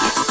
Yeah.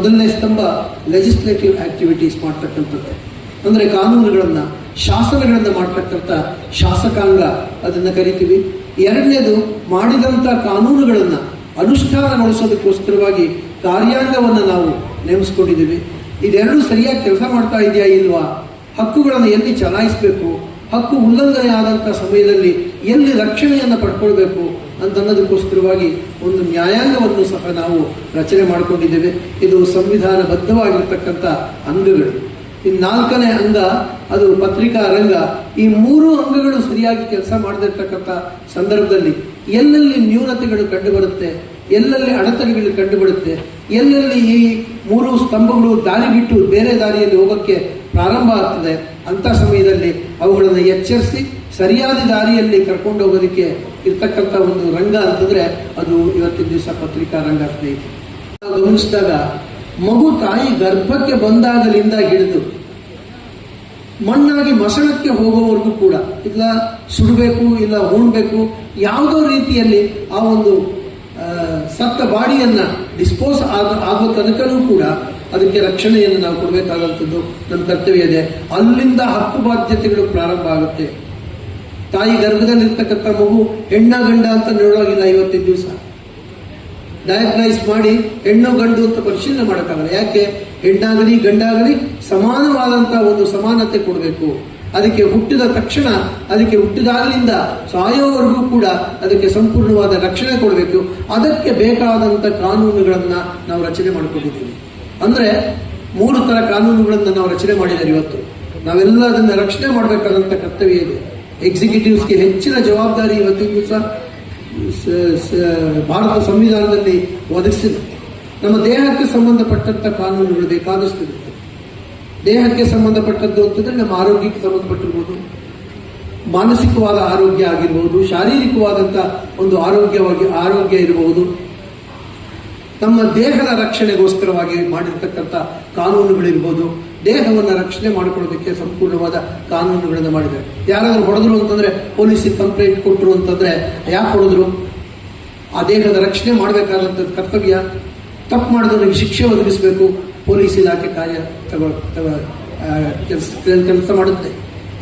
ಮೊದಲನೇ ಸ್ತಂಭ legislative activities ಮಾಡ್ತಕ್ಕಂಥದ್ದು. ಅಂದರೆ ಕಾನೂನುಗಳನ್ನು, ಶಾಸನಗಳನ್ನು ಮಾಡ್ತಕ್ಕಂಥ ಶಾಸಕಾಂಗ ಅದನ್ನು ಕರಿತೀವಿ. ಎರಡನೇದು ಮಾಡಿದಂಥ ಕಾನೂನುಗಳನ್ನು ಅನುಷ್ಠಾನಗೊಳಿಸೋದಕ್ಕೋಸ್ಕರವಾಗಿ ಕಾರ್ಯಾಂಗವನ್ನು ನಾವು ನೇಮಿಸ್ಕೊಂಡಿದ್ದೀವಿ. ಇದೆರಡೂ ಸರಿಯಾಗಿ ಕೆಲಸ ಮಾಡ್ತಾ ಇದೆಯಾ ಇಲ್ವಾ? ಹಕ್ಕುಗಳನ್ನು ಎಲ್ಲಿ ಚಲಾಯಿಸಬೇಕು? ಹಕ್ಕು ಉಲ್ಲಂಘನೆ ಆದಂಥ ಸಮಯದಲ್ಲಿ ಎಲ್ಲಿ ರಕ್ಷಣೆಯನ್ನು ಪಡ್ಕೊಳ್ಬೇಕು? ಅಂತ ಅನ್ನೋದಕ್ಕೋಸ್ಕರವಾಗಿ ಒಂದು ನ್ಯಾಯಾಂಗವನ್ನು ಸಹ ನಾವು ರಚನೆ ಮಾಡಿಕೊಂಡಿದ್ದೇವೆ. ಇದು ಸಂವಿಧಾನಬದ್ಧವಾಗಿರ್ತಕ್ಕಂಥ ಅಂಗಗಳು. ಈ ನಾಲ್ಕನೇ ಅಂಗ, ಅದು ಪತ್ರಿಕಾ ರಂಗ, ಈ ಮೂರು ಅಂಗಗಳು ಸರಿಯಾಗಿ ಕೆಲಸ ಮಾಡದಿರ್ತಕ್ಕಂಥ ಸಂದರ್ಭದಲ್ಲಿ ಎಲ್ಲೆಲ್ಲಿ ನ್ಯೂನತೆಗಳು ಕಂಡುಬರುತ್ತೆ, ಎಲ್ಲೆಲ್ಲಿ ಅಡೆತಡೆಗಳು ಕಂಡುಬರುತ್ತೆ, ಎಲ್ಲೆಲ್ಲಿ ಈ ಮೂರು ಸ್ತಂಭಗಳು ದಾರಿ ಬಿಟ್ಟು ಬೇರೆ ದಾರಿಯಲ್ಲಿ ಹೋಗೋಕ್ಕೆ ಪ್ರಾರಂಭ ಆಗ್ತದೆ, ಅಂಥ ಸಮಯದಲ್ಲಿ ಅವುಗಳನ್ನು ಎಚ್ಚರಿಸಿ ಸರಿಯಾದ ದಾರಿಯಲ್ಲಿ ಕರ್ಕೊಂಡು ಹೋಗೋದಕ್ಕೆ ಇರ್ತಕ್ಕಂಥ ಒಂದು ರಂಗ ಅಂತಂದ್ರೆ ಅದು ಇವತ್ತಿನ ದಿವಸ ಪತ್ರಿಕಾ ರಂಗ ಸ್ನೇಹಿತ ಗಮನಿಸಿದಾಗ ಮಗು ತಾಯಿ ಗರ್ಭಕ್ಕೆ ಬಂದಾಗಲಿಂದ ಹಿಡಿದು ಮಣ್ಣಾಗಿ ಮಸಣಕ್ಕೆ ಹೋಗೋವರೆಗೂ ಕೂಡ, ಇಲ್ಲ ಸುಡಬೇಕು, ಇಲ್ಲ ಹೂಣಬೇಕು, ಯಾವುದೋ ರೀತಿಯಲ್ಲಿ ಆ ಒಂದು ಸತ್ತ ಬಾಡಿಯನ್ನ ಡಿಸ್ಪೋಸ್ ಆಗ, ಆಗೋ ತನಕನೂ ಕೂಡ ಅದಕ್ಕೆ ರಕ್ಷಣೆಯನ್ನು ನಾವು ಕೊಡಬೇಕಾದಂಥದ್ದು ನಮ್ಮ ಕರ್ತವ್ಯ ಇದೆ. ಅಲ್ಲಿಂದ ಹಕ್ಕು ಬಾಧ್ಯತೆಗಳು ಪ್ರಾರಂಭ ಆಗುತ್ತೆ. ತಾಯಿ ಗರ್ಭದಲ್ಲಿರ್ತಕ್ಕಂಥ ಮಗು ಹೆಣ್ಣ ಗಂಡ ಅಂತ ನೋಡೋಗಿಲ್ಲ ಐವತ್ತೈದು ದಿವಸ. ಡಯಾಗ್ನೈಸ್ ಮಾಡಿ ಹೆಣ್ಣು ಗಂಡು ಅಂತ ಪರಿಶೀಲನೆ ಮಾಡೋಕ್ಕಾಗಲ್ಲ. ಯಾಕೆ? ಹೆಣ್ಣಾಗಲಿ ಗಂಡಾಗಲಿ ಸಮಾನವಾದಂಥ ಒಂದು ಸಮಾನತೆ ಕೊಡಬೇಕು. ಅದಕ್ಕೆ ಹುಟ್ಟಿದ ತಕ್ಷಣ, ಅದಕ್ಕೆ ಹುಟ್ಟಿದಾಗಲಿಂದ ಸಾಯೋವರೆಗೂ ಕೂಡ ಅದಕ್ಕೆ ಸಂಪೂರ್ಣವಾದ ರಕ್ಷಣೆ ಕೊಡಬೇಕು. ಅದಕ್ಕೆ ಬೇಕಾದಂಥ ಕಾನೂನುಗಳನ್ನು ನಾವು ರಚನೆ ಮಾಡಿಕೊಂಡಿದ್ದೀವಿ. ಅಂದರೆ ಮೂರು ಥರ ಕಾನೂನುಗಳನ್ನು ನಾವು ರಚನೆ ಮಾಡಿದ್ದಾರೆ ಇವತ್ತು. ನಾವೆಲ್ಲ ಅದನ್ನು ರಕ್ಷಣೆ ಮಾಡಬೇಕಾದಂಥ ಕರ್ತವ್ಯ ಇದೆ. ಎಕ್ಸಿಕ್ಯೂಟಿವ್ಸ್ಗೆ ಹೆಚ್ಚಿನ ಜವಾಬ್ದಾರಿ ಇವತ್ತಿಗೂ ಸಹ ಭಾರತ ಸಂವಿಧಾನದಲ್ಲಿ ಒದಗಿಸಿದೆ ನಮ್ಮ ದೇಹಕ್ಕೆ ಸಂಬಂಧಪಟ್ಟಂತ ಕಾನೂನುಗಳು ಬೇಕಾದಷ್ಟು ದೇಹಕ್ಕೆ ಸಂಬಂಧಪಟ್ಟದ್ದು ಅಂತಂದ್ರೆ ನಮ್ಮ ಆರೋಗ್ಯಕ್ಕೆ ಸಂಬಂಧಪಟ್ಟಿರ್ಬೋದು. ಮಾನಸಿಕವಾದ ಆರೋಗ್ಯ ಆಗಿರ್ಬೋದು ಶಾರೀರಿಕವಾದಂಥ ಒಂದು ಆರೋಗ್ಯವಾಗಿ, ಆರೋಗ್ಯ ಇರಬಹುದು. ನಮ್ಮ ದೇಹದ ರಕ್ಷಣೆಗೋಸ್ಕರವಾಗಿ ಮಾಡಿರ್ತಕ್ಕಂಥ ಕಾನೂನುಗಳಿರ್ಬೋದು. ದೇಹವನ್ನು ರಕ್ಷಣೆ ಮಾಡಿಕೊಳ್ಳೋದಕ್ಕೆ ಸಂಪೂರ್ಣವಾದ ಕಾನೂನುಗಳನ್ನು ಮಾಡಿದ್ದಾರೆ. ಯಾರಾದರೂ ಹೊಡೆದ್ರು ಅಂತಂದ್ರೆ ಪೊಲೀಸಿಗೆ ಕಂಪ್ಲೇಂಟ್ ಕೊಟ್ಟರು ಅಂತಂದ್ರೆ ಯಾಕೆ ಹೊಡೆದ್ರು? ಆ ದೇಹದ ರಕ್ಷಣೆ ಮಾಡಬೇಕಾದಂಥ ಕರ್ತವ್ಯ, ತಪ್ಪು ಮಾಡಿದವನಿಗೆ ಶಿಕ್ಷೆ ಒದಗಿಸಬೇಕು, ಪೊಲೀಸ್ ಇಲಾಖೆ ಕಾರ್ಯ ತಗೋ ಕೆಲಸ ಕೆಲಸ ಮಾಡುತ್ತೆ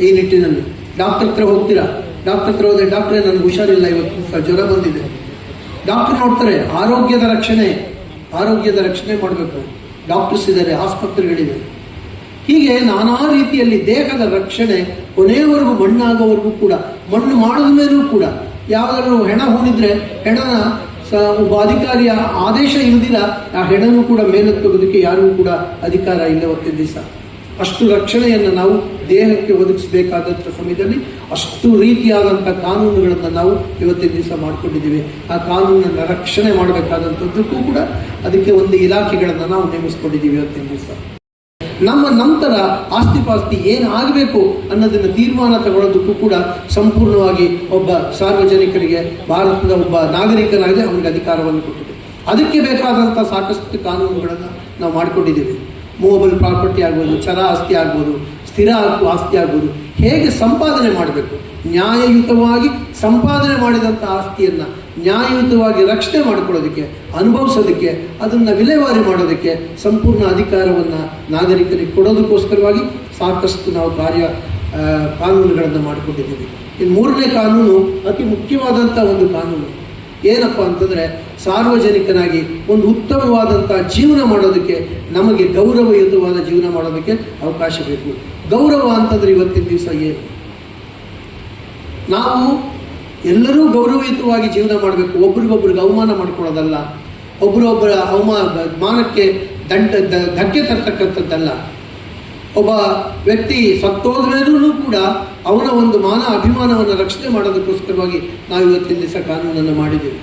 ಈ ನಿಟ್ಟಿನಲ್ಲಿ. ಡಾಕ್ಟರ್ ಹತ್ರ ಹೋಗ್ತೀರಾ? ಡಾಕ್ಟರ್ ಹತ್ರ ಹೋದರೆ, ಡಾಕ್ಟ್ರೇ, ನನಗೆ ಹುಷಾರಿಲ್ಲ ಇವತ್ತು ಜ್ವರ ಬಂದಿದೆ. ಡಾಕ್ಟರ್ ನೋಡ್ತಾರೆ, ಆರೋಗ್ಯದ ರಕ್ಷಣೆ ಆರೋಗ್ಯದ ರಕ್ಷಣೆ ಮಾಡಬೇಕು. ಡಾಕ್ಟರ್ಸ್ ಇದ್ದಾರೆ, ಆಸ್ಪತ್ರೆಗಳಿವೆ. ಹೀಗೆ ನಾನಾ ರೀತಿಯಲ್ಲಿ ದೇಹದ ರಕ್ಷಣೆ ಕೊನೆಯವರೆಗೂ ಮಣ್ಣಾಗೋವರೆಗೂ ಕೂಡ, ಮಣ್ಣು ಮಾಡಿದ ಮೇಲೂ ಕೂಡ. ಯಾವ್ದಾದ್ರು ಹೆಣ ಹೂಡಿದ್ರೆ ಹೆಣನ ಸ, ಒಬ್ಬ ಅಧಿಕಾರಿಯ ಆದೇಶ ಇಲ್ಲದಿಲ್ಲ ಆ ಹೆಣನು ಕೂಡ ಮೇಲೆತ್ತೋಗೋದಕ್ಕೆ ಯಾರಿಗೂ ಕೂಡ ಅಧಿಕಾರ ಇಲ್ಲ ಅವತ್ತಿನ ದಿವಸ. ಅಷ್ಟು ರಕ್ಷಣೆಯನ್ನು ನಾವು ದೇಹಕ್ಕೆ ಒದಗಿಸಬೇಕಾದಂಥ ಸಮಯದಲ್ಲಿ ಅಷ್ಟು ರೀತಿಯಾದಂಥ ಕಾನೂನುಗಳನ್ನು ನಾವು ಇವತ್ತಿನ ದಿವಸ ಮಾಡಿಕೊಂಡಿದ್ದೀವಿ. ಆ ಕಾನೂನನ್ನು ರಕ್ಷಣೆ ಮಾಡಬೇಕಾದಂಥದ್ದಕ್ಕೂ ಕೂಡ ಅದಕ್ಕೆ ಒಂದು ಇಲಾಖೆಗಳನ್ನು ನಾವು ನೇಮಿಸ್ಕೊಂಡಿದ್ದೀವಿ ಇವತ್ತಿನ ದಿವಸ. ನಮ್ಮ ನಂತರ ಆಸ್ತಿ ಪಾಸ್ತಿ ಏನು ಆಗಬೇಕು ಅನ್ನೋದನ್ನು ತೀರ್ಮಾನ ತಗೊಳ್ಳೋದಕ್ಕೂ ಕೂಡ ಸಂಪೂರ್ಣವಾಗಿ ಒಬ್ಬ ಸಾರ್ವಜನಿಕರಿಗೆ, ಭಾರತದ ಒಬ್ಬ ನಾಗರಿಕನಾಗಿ ಅವನಿಗೆ ಅಧಿಕಾರವನ್ನು ಕೊಟ್ಟಿದೆ. ಅದಕ್ಕೆ ಬೇಕಾದಂಥ ಸಾಕಷ್ಟು ಕಾನೂನುಗಳನ್ನು ನಾವು ಮಾಡಿಕೊಂಡಿದ್ದೇವೆ. ಮೂವಬಲ್ ಪ್ರಾಪರ್ಟಿ ಆಗ್ಬೋದು, ಚರ ಆಸ್ತಿ ಆಗ್ಬೋದು, ಸ್ಥಿರ ಆಸ್ತಿ ಆಗ್ಬೋದು. ಹೇಗೆ ಸಂಪಾದನೆ ಮಾಡಬೇಕು? ನ್ಯಾಯಯುತವಾಗಿ ಸಂಪಾದನೆ ಮಾಡಿದಂಥ ಆಸ್ತಿಯನ್ನು ನ್ಯಾಯಯುತವಾಗಿ ರಕ್ಷಣೆ ಮಾಡಿಕೊಳ್ಳೋದಕ್ಕೆ, ಅನುಭವಿಸೋದಕ್ಕೆ, ಅದನ್ನು ವಿಲೇವಾರಿ ಮಾಡೋದಕ್ಕೆ ಸಂಪೂರ್ಣ ಅಧಿಕಾರವನ್ನು ನಾಗರಿಕರಿಗೆ ಕೊಡೋದಕ್ಕೋಸ್ಕರವಾಗಿ ಸಾಕಷ್ಟು ನಾವು ಕಾರ್ಯ ಕಾನೂನುಗಳನ್ನು ಮಾಡಿಕೊಂಡಿದ್ದೀವಿ. ಇನ್ನು ಮೂರನೇ ಕಾನೂನು, ಅತಿ ಮುಖ್ಯವಾದಂಥ ಒಂದು ಕಾನೂನು. ಏನಪ್ಪ ಅಂತಂದರೆ, ಸಾರ್ವಜನಿಕನಾಗಿ ಒಂದು ಉತ್ತಮವಾದಂಥ ಜೀವನ ಮಾಡೋದಕ್ಕೆ ನಮಗೆ ಗೌರವಯುತವಾದ ಜೀವನ ಮಾಡೋದಕ್ಕೆ ಅವಕಾಶ ಬೇಕು. ಗೌರವ ಅಂತಂದರೆ ಇವತ್ತಿನ ದಿವಸ ಏನು? ನಾವು ಎಲ್ಲರೂ ಗೌರವಯುತವಾಗಿ ಜೀವನ ಮಾಡಬೇಕು. ಒಬ್ರಿಗೊಬ್ರಿಗೆ ಅವಮಾನ ಮಾಡ್ಕೊಳ್ಳೋದಲ್ಲ. ಒಬ್ಬರೊಬ್ಬರ ಅವಮಾನ ಮಾನಕ್ಕೆ ದಂಡ ಧಕ್ಕೆ ತರ್ತಕ್ಕಂಥದ್ದಲ್ಲ. ಒಬ್ಬ ವ್ಯಕ್ತಿ ಸತ್ತೋದ್ರೂ ಕೂಡ ಅವನ ಒಂದು ಮಾನ ಅಭಿಮಾನವನ್ನು ರಕ್ಷಣೆ ಮಾಡೋದಕ್ಕೋಸ್ಕರವಾಗಿ ನಾವು ಇವತ್ತಿನ ದಿವಸ ಕಾನೂನನ್ನು ಮಾಡಿದ್ದೀವಿ.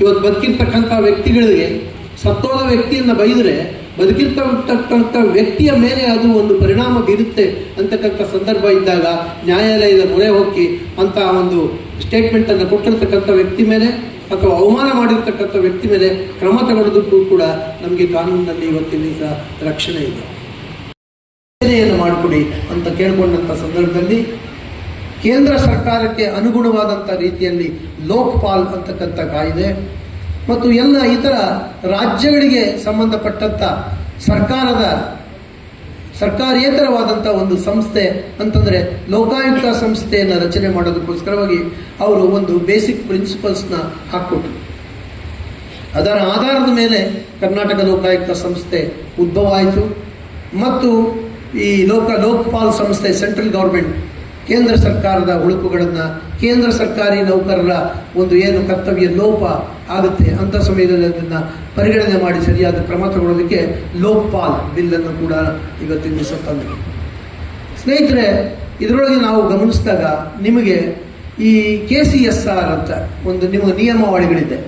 ಇವತ್ತು ಬದುಕಿರ್ತಕ್ಕಂಥ ವ್ಯಕ್ತಿಗಳಿಗೆ ಸತ್ತೋದ ವ್ಯಕ್ತಿಯನ್ನು ಬೈದರೆ ಬದುಕಿರ್ತಕ್ಕಂಥ ವ್ಯಕ್ತಿಯ ಮೇಲೆ ಅದು ಒಂದು ಪರಿಣಾಮ ಬೀರುತ್ತೆ ಅಂತಕ್ಕಂಥ ಸಂದರ್ಭ ಇದ್ದಾಗ ನ್ಯಾಯಾಲಯದ ಮೊರೆ ಹೋಗಿ ಅಂತ ಒಂದು ಸ್ಟೇಟ್ಮೆಂಟನ್ನು ಕೊಟ್ಟಿರ್ತಕ್ಕಂಥ ವ್ಯಕ್ತಿ ಮೇಲೆ ಅಥವಾ ಅವಮಾನ ಮಾಡಿರ್ತಕ್ಕಂಥ ವ್ಯಕ್ತಿ ಮೇಲೆ ಕ್ರಮ ತಗೊಳ್ಳೋದಕ್ಕೂ ಕೂಡ ನಮಗೆ ಕಾನೂನಿನಲ್ಲಿ ಇವತ್ತಿನ ದಿವಸ ರಕ್ಷಣೆ ಇದೆ. ಯೋಜನೆಯನ್ನು ಮಾಡಿಕೊಡಿ ಅಂತ ಕೇಳಿಕೊಂಡಂಥ ಸಂದರ್ಭದಲ್ಲಿ ಕೇಂದ್ರ ಸರ್ಕಾರಕ್ಕೆ ಅನುಗುಣವಾದಂಥ ರೀತಿಯಲ್ಲಿ ಲೋಕ್ಪಾಲ್ ಅಂತಕ್ಕಂಥ ಕಾಯ್ದೆ ಮತ್ತು ಎಲ್ಲ ಇತರ ರಾಜ್ಯಗಳಿಗೆ ಸಂಬಂಧಪಟ್ಟಂಥ ಸರ್ಕಾರದ ಸರ್ಕಾರೇತರವಾದಂಥ ಒಂದು ಸಂಸ್ಥೆ ಅಂತಂದರೆ ಲೋಕಾಯುಕ್ತ ಸಂಸ್ಥೆಯನ್ನು ರಚನೆ ಮಾಡೋದಕ್ಕೋಸ್ಕರವಾಗಿ ಅವರು ಒಂದು ಬೇಸಿಕ್ ಪ್ರಿನ್ಸಿಪಲ್ಸ್ನ ಹಾಕ್ಕೊಟ್ರು. ಅದರ ಆಧಾರದ ಮೇಲೆ ಕರ್ನಾಟಕ ಲೋಕಾಯುಕ್ತ ಸಂಸ್ಥೆ ಉದ್ಭವ ಆಯಿತು ಮತ್ತು ಈ ಲೋಕ ಲೋಕಪಾಲ್ ಸಂಸ್ಥೆ ಸೆಂಟ್ರಲ್ ಗೌರ್ಮೆಂಟ್ ಕೇಂದ್ರ ಸರ್ಕಾರದ ಉಳುಕುಗಳನ್ನು ಕೇಂದ್ರ ಸರ್ಕಾರಿ ನೌಕರರ ಒಂದು ಏನು ಕರ್ತವ್ಯ ಲೋಪ ಆಗುತ್ತೆ ಅಂಥ ಸಮಯದಲ್ಲಿ ಅದನ್ನು ಪರಿಗಣನೆ ಮಾಡಿ ಸರಿಯಾದ ಕ್ರಮ ತಗೊಳ್ಳೋದಕ್ಕೆ ಲೋಕ್ಪಾಲ್ ಬಿಲ್ಲನ್ನು ಕೂಡ ಇವತ್ತಿನ ದಿವಸ ತಂದರು ಸ್ನೇಹಿತರೆ, ಇದರೊಳಗೆ ನಾವು ಗಮನಿಸಿದಾಗ ನಿಮಗೆ ಈ ಕೆ ಸಿ ಎಸ್ ಆರ್ ಅಂತ ಒಂದು ನಿಮ್ಮ ನಿಯಮಾವಳಿಗಳಿದೆ.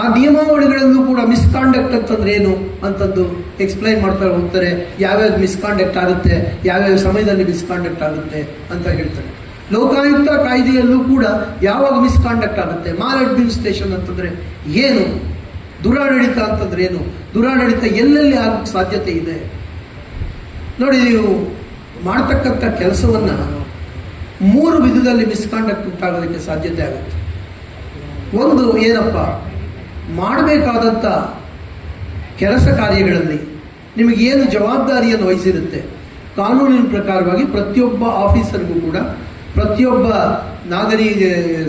ಆ ನಿಯಮಾವಳಿಗಳಲ್ಲೂ ಕೂಡ ಮಿಸ್ಕಾಂಡಕ್ಟ್ ಅಂತಂದ್ರೆ ಏನು? ಅಂತಂದು ಎಕ್ಸ್ಪ್ಲೈನ್ ಮಾಡ್ತಾ ಹೋಗ್ತಾರೆ. ಯಾವ್ಯಾವ ಮಿಸ್ಕಾಂಡಕ್ಟ್ ಆಗುತ್ತೆ? ಯಾವ್ಯಾವ ಸಮಯದಲ್ಲಿ ಮಿಸ್ಕಾಂಡಕ್ಟ್ ಆಗುತ್ತೆ ಅಂತ ಹೇಳ್ತಾರೆ. ಲೋಕಾಯುಕ್ತ ಕಾಯ್ದೆಯಲ್ಲೂ ಕೂಡ ಯಾವಾಗ ಮಿಸ್ಕಾಂಡಕ್ಟ್ ಆಗುತ್ತೆ? ಮಾಲ್ ಅಡ್ಮಿನಿಸ್ಟ್ರೇಷನ್ ಅಂತಂದರೆ ಏನು? ದುರಾಡಳಿತ ಅಂತಂದ್ರೆ ಏನು? ದುರಾಡಳಿತ ಎಲ್ಲೆಲ್ಲಿ ಆಗೋಕ್ಕೆ ಸಾಧ್ಯತೆ ಇದೆ? ನೋಡಿ, ನೀವು ಮಾಡ್ತಕ್ಕಂಥ ಕೆಲಸವನ್ನು ಮೂರು ವಿಧದಲ್ಲಿ ಮಿಸ್ಕಾಂಡಕ್ಟ್ ಉಂಟಾಗೋದಕ್ಕೆ ಸಾಧ್ಯತೆ ಆಗುತ್ತೆ. ಒಂದು ಏನಪ್ಪ? ಮಾಡಬೇಕಾದಂಥ ಕೆಲಸ ಕಾರ್ಯಗಳಲ್ಲಿ ನಿಮಗೇನು ಜವಾಬ್ದಾರಿಯನ್ನು ವಹಿಸಿರುತ್ತೆ? ಕಾನೂನಿನ ಪ್ರಕಾರವಾಗಿ ಪ್ರತಿಯೊಬ್ಬ ಆಫೀಸರ್ಗೂ ಕೂಡ ಪ್ರತಿಯೊಬ್ಬ ನಾಗರಿಕ,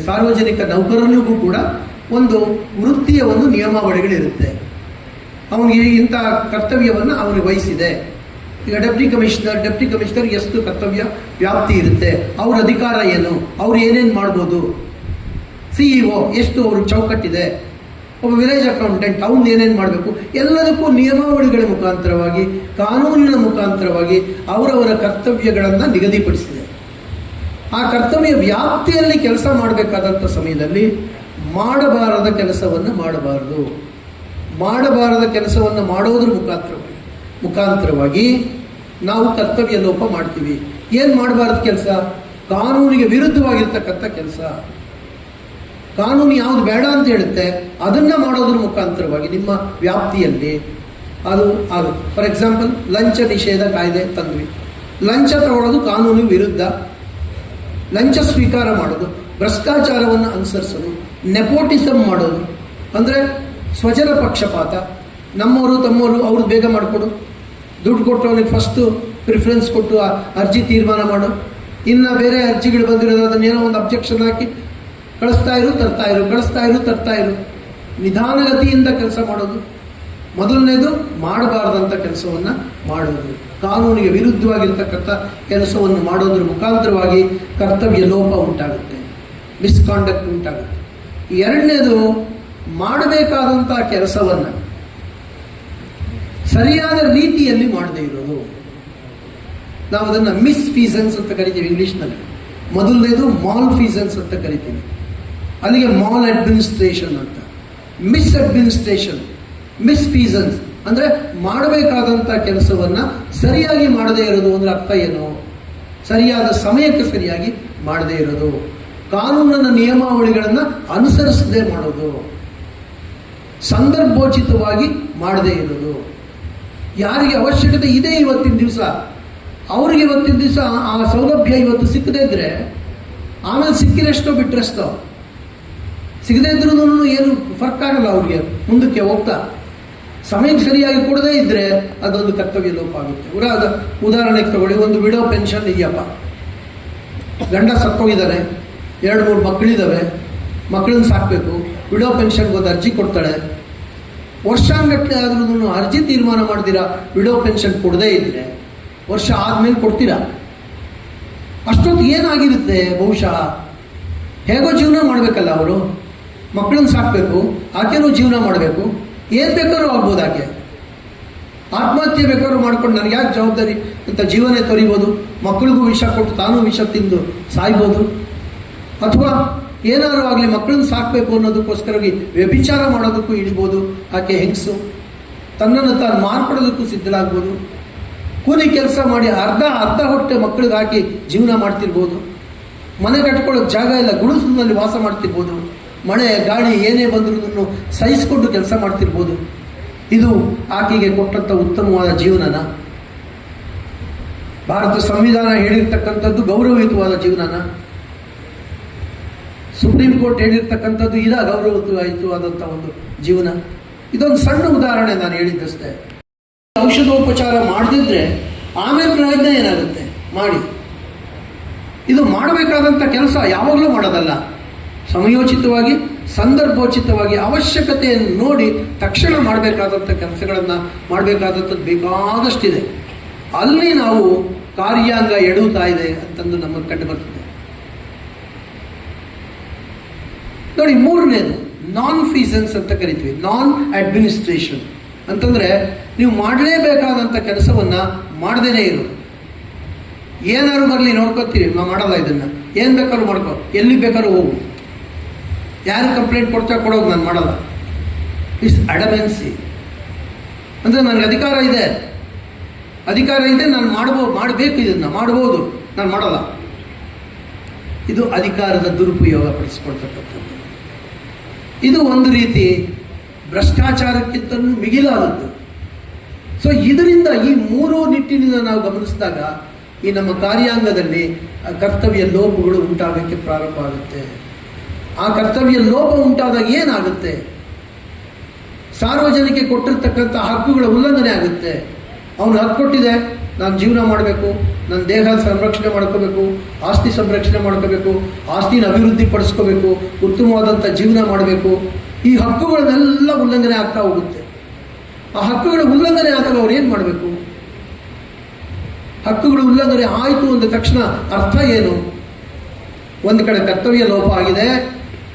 ಸಾರ್ವಜನಿಕ ನೌಕರನಿಗೂ ಕೂಡ ಒಂದು ವೃತ್ತಿಯ ಒಂದು ನಿಯಮಾವಳಿಗಳಿರುತ್ತೆ. ಅವನಿಗೆ ಇಂಥ ಕರ್ತವ್ಯವನ್ನು ಅವನು ವಹಿಸಿದೆ. ಈಗ ಡೆಪ್ಟಿ ಕಮಿಷನರ್ ಡೆಪ್ಟಿ ಕಮಿಷನರ್ ಎಷ್ಟು ಕರ್ತವ್ಯ? ವ್ಯಾಪ್ತಿ ಇರುತ್ತೆ. ಅವ್ರ ಅಧಿಕಾರ ಏನು? ಅವ್ರು ಏನೇನು ಮಾಡ್ಬೋದು? ಸಿಇಒ ಎಷ್ಟು ಅವ್ರ ಚೌಕಟ್ಟಿದೆ? ಒಬ್ಬ ವಿಲೇಜ್ ಅಕೌಂಟೆಂಟ್, ಅವ್ನು ಏನೇನು ಮಾಡಬೇಕು? ಎಲ್ಲದಕ್ಕೂ ನಿಯಮಾವಳಿಗಳ ಮುಖಾಂತರವಾಗಿ, ಕಾನೂನಿನ ಮುಖಾಂತರವಾಗಿ ಅವರವರ ಕರ್ತವ್ಯಗಳನ್ನು ನಿಗದಿಪಡಿಸಿದೆ. ಆ ಕರ್ತವ್ಯ ವ್ಯಾಪ್ತಿಯಲ್ಲಿ ಕೆಲಸ ಮಾಡಬೇಕಾದಂಥ ಸಮಯದಲ್ಲಿ ಮಾಡಬಾರದ ಕೆಲಸವನ್ನು ಮಾಡಬಾರದು. ಮಾಡಬಾರದ ಕೆಲಸವನ್ನು ಮಾಡೋದ್ರ ಮುಖಾಂತರವಾಗಿ. ಮುಖಾಂತರವಾಗಿ ನಾವು ಕರ್ತವ್ಯ ಲೋಪ ಮಾಡ್ತೀವಿ. ಏನು ಮಾಡಬಾರ್ದು ಕೆಲಸ? ಕಾನೂನಿಗೆ ವಿರುದ್ಧವಾಗಿರ್ತಕ್ಕಂಥ ಕೆಲಸ. ಕಾನೂನು ಯಾವುದು ಬೇಡ ಅಂತ ಹೇಳುತ್ತೆ, ಅದನ್ನು ಮಾಡೋದ್ರ ಮುಖಾಂತರವಾಗಿ ನಿಮ್ಮ ವ್ಯಾಪ್ತಿಯಲ್ಲಿ ಅದು ಆಗುತ್ತೆ. ಫಾರ್ ಎಕ್ಸಾಂಪಲ್ ಲಂಚ ನಿಷೇಧ ಕಾಯ್ದೆ ತಂದ್ವಿ. ಲಂಚ ತಗೊಳ್ಳೋದು ಕಾನೂನಿಗೆ ವಿರುದ್ಧ. ಲಂಚ ಸ್ವೀಕಾರ ಮಾಡೋದು, ಭ್ರಷ್ಟಾಚಾರವನ್ನು ಅನುಸರಿಸೋದು ನೆಪೋಟಿಸಮ್ ಮಾಡೋದು. ಅಂದರೆ ಸ್ವಜನ ಪಕ್ಷಪಾತ, ನಮ್ಮವರು ತಮ್ಮವರು ಅವ್ರು ಬೇಗ ಮಾಡಿಕೊಡು. ದುಡ್ಡು ಕೊಟ್ಟು ಅವನಿಗೆ ಫಸ್ಟು ಪ್ರಿಫರೆನ್ಸ್ ಕೊಟ್ಟು ಆ ಅರ್ಜಿ ತೀರ್ಮಾನ ಮಾಡು. ಇನ್ನು ಬೇರೆ ಅರ್ಜಿಗಳು ಬಂದಿರೋದು ಅದನ್ನೇನೋ ಒಂದು ಅಬ್ಜೆಕ್ಷನ್ ಹಾಕಿ ಕಳಿಸ್ತಾ ಇರು, ತರ್ತಾ ಇರು, ಕಳಿಸ್ತಾ ಇರು, ತರ್ತಾ ಇರು. ನಿಧಾನಗತಿಯಿಂದ ಕೆಲಸ ಮಾಡೋದು. ಮೊದಲನೇದು ಮಾಡಬಾರ್ದಂಥ ಕೆಲಸವನ್ನು ಮಾಡೋದು. ಕಾನೂನಿಗೆ ವಿರುದ್ಧವಾಗಿರ್ತಕ್ಕಂಥ ಕೆಲಸವನ್ನು ಮಾಡೋದ್ರ ಮುಖಾಂತರವಾಗಿ ಕರ್ತವ್ಯ ಲೋಪ ಉಂಟಾಗುತ್ತೆ ಮಿಸ್ಕಾಂಡಕ್ಟ್ ಉಂಟಾಗುತ್ತೆ. ಎರಡನೇದು ಮಾಡಬೇಕಾದಂಥ ಕೆಲಸವನ್ನು ಸರಿಯಾದ ರೀತಿಯಲ್ಲಿ ಮಾಡದೇ ಇರೋದು. ನಾವು ಅದನ್ನು ಮಿಸ್ ಫೀಸನ್ಸ್ ಅಂತ ಕರಿತೀವಿ ಇಂಗ್ಲೀಷ್ನಲ್ಲಿ. ಮೊದಲನೇದು ಮಾಲ್ ಫೀಸನ್ಸ್ ಅಂತ ಕರಿತೀವಿ. ಅಲ್ಲಿಗೆ ಮಾಲ್ ಅಡ್ಮಿನಿಸ್ಟ್ರೇಷನ್ ಅಂತ. ಮಿಸ್ ಅಡ್ಮಿನಿಸ್ಟ್ರೇಷನ್ ಮಿಸ್ ಫೀಸನ್ಸ್ ಅಂದರೆ ಮಾಡಬೇಕಾದಂಥ ಕೆಲಸವನ್ನು ಸರಿಯಾಗಿ ಮಾಡದೇ ಇರೋದು ಅಂದ್ರೆ ಅರ್ಥ ಏನು? ಸರಿಯಾದ ಸಮಯಕ್ಕೆ ಸರಿಯಾಗಿ ಮಾಡದೇ ಇರೋದು. ಕಾನೂನಿನ ನಿಯಮಾವಳಿಗಳನ್ನು ಅನುಸರಿಸದೆ ಮಾಡೋದು. ಸಂದರ್ಭೋಚಿತವಾಗಿ ಮಾಡದೇ ಇರೋದು. ಯಾರಿಗೆ ಅವಶ್ಯಕತೆ ಇದೆ ಇವತ್ತಿನ ದಿವಸ? ಅವ್ರಿಗೆ ಇವತ್ತಿನ ದಿವಸ ಆ ಸೌಲಭ್ಯ ಇವತ್ತು ಸಿಕ್ಕದೇ ಇದ್ದರೆ ಆಮೇಲೆ ಸಿಕ್ಕಿರಷ್ಟೋ ಬಿಟ್ಟರೆಷ್ಟೋ ಸಿಗದೇ ಇದ್ರೂ ಏನು ಫರ್ಕ್ ಆಗಲ್ಲ ಅವ್ರಿಗೆ. ಮುಂದಕ್ಕೆ ಹೋಗ್ತಾ. ಸಮಯಕ್ಕೆ ಸರಿಯಾಗಿ ಕೊಡದೇ ಇದ್ದರೆ ಅದೊಂದು ಕರ್ತವ್ಯ ಲೋಪ ಆಗುತ್ತೆ ಉದಾಹ ಉದಾಹರಣೆಗೆ ತಗೊಳ್ಳಿ, ಒಂದು ವಿಡೋ ಪೆನ್ಷನ್ ಇದೆಯಪ್ಪ. ಗಂಡ ಸತ್ತೋಗಿದ್ದಾರೆ, ಎರಡು ಮೂರು ಮಕ್ಕಳಿದ್ದಾವೆ, ಮಕ್ಕಳನ್ನ ಸಾಕಬೇಕು ವಿಡೋ ಪೆನ್ಷನ್ಗೆ ಒಂದು ಅರ್ಜಿ ಕೊಡ್ತಾಳೆ. ವರ್ಷಾಂಗಟ್ಟಲೆ ಆದ್ರೂ ಅರ್ಜಿ ತೀರ್ಮಾನ ಮಾಡ್ತೀರಾ ವಿಡೋ ಪೆನ್ಷನ್ ಕೊಡದೇ ಇದ್ದರೆ ವರ್ಷ ಆದಮೇಲೆ ಕೊಡ್ತೀರಾ? ಅಷ್ಟೊತ್ತು ಏನಾಗಿರುತ್ತೆ ಬಹುಶಃ? ಹೇಗೋ ಜೀವನ ಮಾಡಬೇಕಲ್ಲ ಅವರು. ಮಕ್ಕಳನ್ನ ಸಾಕಬೇಕು, ಆಕೆನೂ ಜೀವನ ಮಾಡಬೇಕು. ಏನು ಬೇಕಾದ್ರೂ ಆಗ್ಬೋದು ಆಕೆ ಆತ್ಮಹತ್ಯೆ ಬೇಕಾದ್ರೂ ಮಾಡ್ಕೊಂಡು ನನಗೆ ಯಾಕೆ ಜವಾಬ್ದಾರಿ ಅಂತ ಜೀವನ ತೊರಿಬೋದು ಮಕ್ಕಳಿಗೂ ವಿಷ ಕೊಟ್ಟು ತಾನೂ ವಿಷ ತಿಂದು ಸಾಯ್ಬೋದು. ಅಥವಾ ಏನಾದ್ರು ಆಗಲಿ ಮಕ್ಕಳನ್ನ ಸಾಕಬೇಕು ಅನ್ನೋದಕ್ಕೋಸ್ಕರವಾಗಿ ವ್ಯಭಿಚಾರ ಮಾಡೋದಕ್ಕೂ ಇಳಿಬೋದು, ಆಕೆ ಹೆಂಗಸು? ತನ್ನನ್ನು ತಾನು ಮಾರ್ಪಡೋದಕ್ಕೂ ಸಿದ್ಧಳಾಗ್ಬೋದು. ಕೂಲಿ ಕೆಲಸ ಮಾಡಿ ಅರ್ಧ ಅರ್ಧ ಹೊಟ್ಟೆ ಮಕ್ಕಳಿಗೆ ಹಾಕಿ ಜೀವನ ಮಾಡ್ತಿರ್ಬೋದು. ಮನೆ ಕಟ್ಕೊಳ್ಳೋಕೆ ಜಾಗ ಇಲ್ಲ ಗುಡಿಸಲಿನಲ್ಲಿ ವಾಸ ಮಾಡ್ತಿರ್ಬೋದು. ಮಳೆ, ಗಾಳಿ ಏನೇ ಬಂದರೂ ಸಹಿಸಿಕೊಂಡು ಕೆಲಸ ಮಾಡ್ತಿರ್ಬೋದು. ಇದು ಆಕೆಗೆ ಕೊಟ್ಟಂಥ ಉತ್ತಮವಾದ ಜೀವನನ. ಭಾರತ ಸಂವಿಧಾನ ಹೇಳಿರ್ತಕ್ಕಂಥದ್ದು ಗೌರವಯುತವಾದ ಜೀವನನ. ಸುಪ್ರೀಂ ಕೋರ್ಟ್ ಹೇಳಿರ್ತಕ್ಕಂಥದ್ದು ಇದ ಗೌರವಯುತವಾದಂಥ ಒಂದು ಜೀವನ. ಇದೊಂದು ಸಣ್ಣ ಉದಾಹರಣೆ ನಾನು ಹೇಳಿದ್ದಷ್ಟೇ. ಔಷಧೋಪಚಾರ ಮಾಡದಿದ್ರೆ ಆಮೇಲೆ ಪ್ರಯತ್ನ ಏನಾಗುತ್ತೆ? ಮಾಡಿ. ಇದು ಮಾಡಬೇಕಾದಂಥ ಕೆಲಸ ಯಾವಾಗಲೂ ಮಾಡೋದಲ್ಲ. ಸಮಯೋಚಿತವಾಗಿ, ಸಂದರ್ಭೋಚಿತವಾಗಿ, ಅವಶ್ಯಕತೆಯನ್ನು ನೋಡಿ ತಕ್ಷಣ ಮಾಡಬೇಕಾದಂಥ ಕೆಲಸಗಳನ್ನು ಮಾಡಬೇಕಾದಂಥದ್ದು ಬೇಕಾದಷ್ಟಿದೆ. ಅಲ್ಲಿ ನಾವು ಕಾರ್ಯಾಂಗ ಎಡುತ್ತಾ ಇದೆ ಅಂತಂದು ನಮಗೆ ಕಂಡು ಬರ್ತದೆ. ನೋಡಿ, ಮೂರನೇದು ನಾನ್ ಫೀಸನ್ಸ್ ಅಂತ ಕರಿತೀವಿ. ನಾನ್ ಅಡ್ಮಿನಿಸ್ಟ್ರೇಷನ್ ಅಂತಂದರೆ, ನೀವು ಮಾಡಲೇಬೇಕಾದಂಥ ಕೆಲಸವನ್ನು ಮಾಡದೇನೆ ಇರೋದು. ಏನಾದ್ರು ಬರಲಿ ನೋಡ್ಕೊತೀವಿ ನಾವು ಮಾಡಲ್ಲ ಇದನ್ನು. ಏನು ಬೇಕಾದ್ರೂ ಮಾಡ್ಕೋ. ಎಲ್ಲಿ ಬೇಕಾದ್ರೂ ಹೋಗು. ಯಾರು ಕಂಪ್ಲೇಂಟ್ ಕೊಡ್ತಾ ಕೊಡೋದು ನಾನು ಮಾಡಲ್ಲ. ಇಸ್ ಅಡಮೆನ್ಸಿ ಅಂದರೆ ನನಗೆ ಅಧಿಕಾರ ಇದೆ. ಅಧಿಕಾರ ಇದೆ, ನಾನು ಮಾಡ್ಬೋದು ಮಾಡಬೇಕು ಇದನ್ನು ಮಾಡ್ಬೋದು ನಾನು ಮಾಡಲ್ಲ. ಇದು ಅಧಿಕಾರದ ದುರುಪಯೋಗ ಪಡಿಸ್ಕೊಳ್ತಕ್ಕಂಥದ್ದು ಇದು ಒಂದು ರೀತಿ ಭ್ರಷ್ಟಾಚಾರಕ್ಕಿಂತಲೂ ಮಿಗಿಲಾದದ್ದು. ಸೊ ಇದರಿಂದ ಈ ಮೂರು ನಿಟ್ಟಿನಿಂದ ನಾವು ಗಮನಿಸಿದಾಗ ಈ ನಮ್ಮ ಕಾರ್ಯಾಂಗದಲ್ಲಿ ಕರ್ತವ್ಯ ಲೋಪಗಳು ಉಂಟಾಗಕ್ಕೆ ಪ್ರಾರಂಭ ಆಗುತ್ತೆ. ಆ ಕರ್ತವ್ಯ ಲೋಪ ಉಂಟಾದಾಗ ಏನಾಗುತ್ತೆ? ಸಾರ್ವಜನಿಕ ಕೊಟ್ಟಿರ್ತಕ್ಕಂಥ ಹಕ್ಕುಗಳ ಉಲ್ಲಂಘನೆ ಆಗುತ್ತೆ. ಅವನು ಹಕ್ಕು ಕೊಟ್ಟಿದೆ, ನಾನು ಜೀವನ ಮಾಡಬೇಕು ನನ್ನ ದೇಹ ಸಂರಕ್ಷಣೆ ಮಾಡ್ಕೋಬೇಕು, ಆಸ್ತಿ ಸಂರಕ್ಷಣೆ ಮಾಡ್ಕೋಬೇಕು, ಆಸ್ತಿನ ಅಭಿವೃದ್ಧಿ ಪಡಿಸ್ಕೋಬೇಕು ಉತ್ತಮವಾದಂಥ ಜೀವನ ಮಾಡಬೇಕು. ಈ ಹಕ್ಕುಗಳನ್ನೆಲ್ಲ ಉಲ್ಲಂಘನೆ ಆಗ್ತಾ ಹೋಗುತ್ತೆ. ಆ ಹಕ್ಕುಗಳ ಉಲ್ಲಂಘನೆ ಆದಾಗ ಅವ್ರು ಏನು ಮಾಡಬೇಕು? ಹಕ್ಕುಗಳ ಉಲ್ಲಂಘನೆ ಆಯಿತು ಅಂದ ತಕ್ಷಣ ಅರ್ಥ ಏನು? ಒಂದು ಕಡೆ ಕರ್ತವ್ಯ ಲೋಪ ಆಗಿದೆ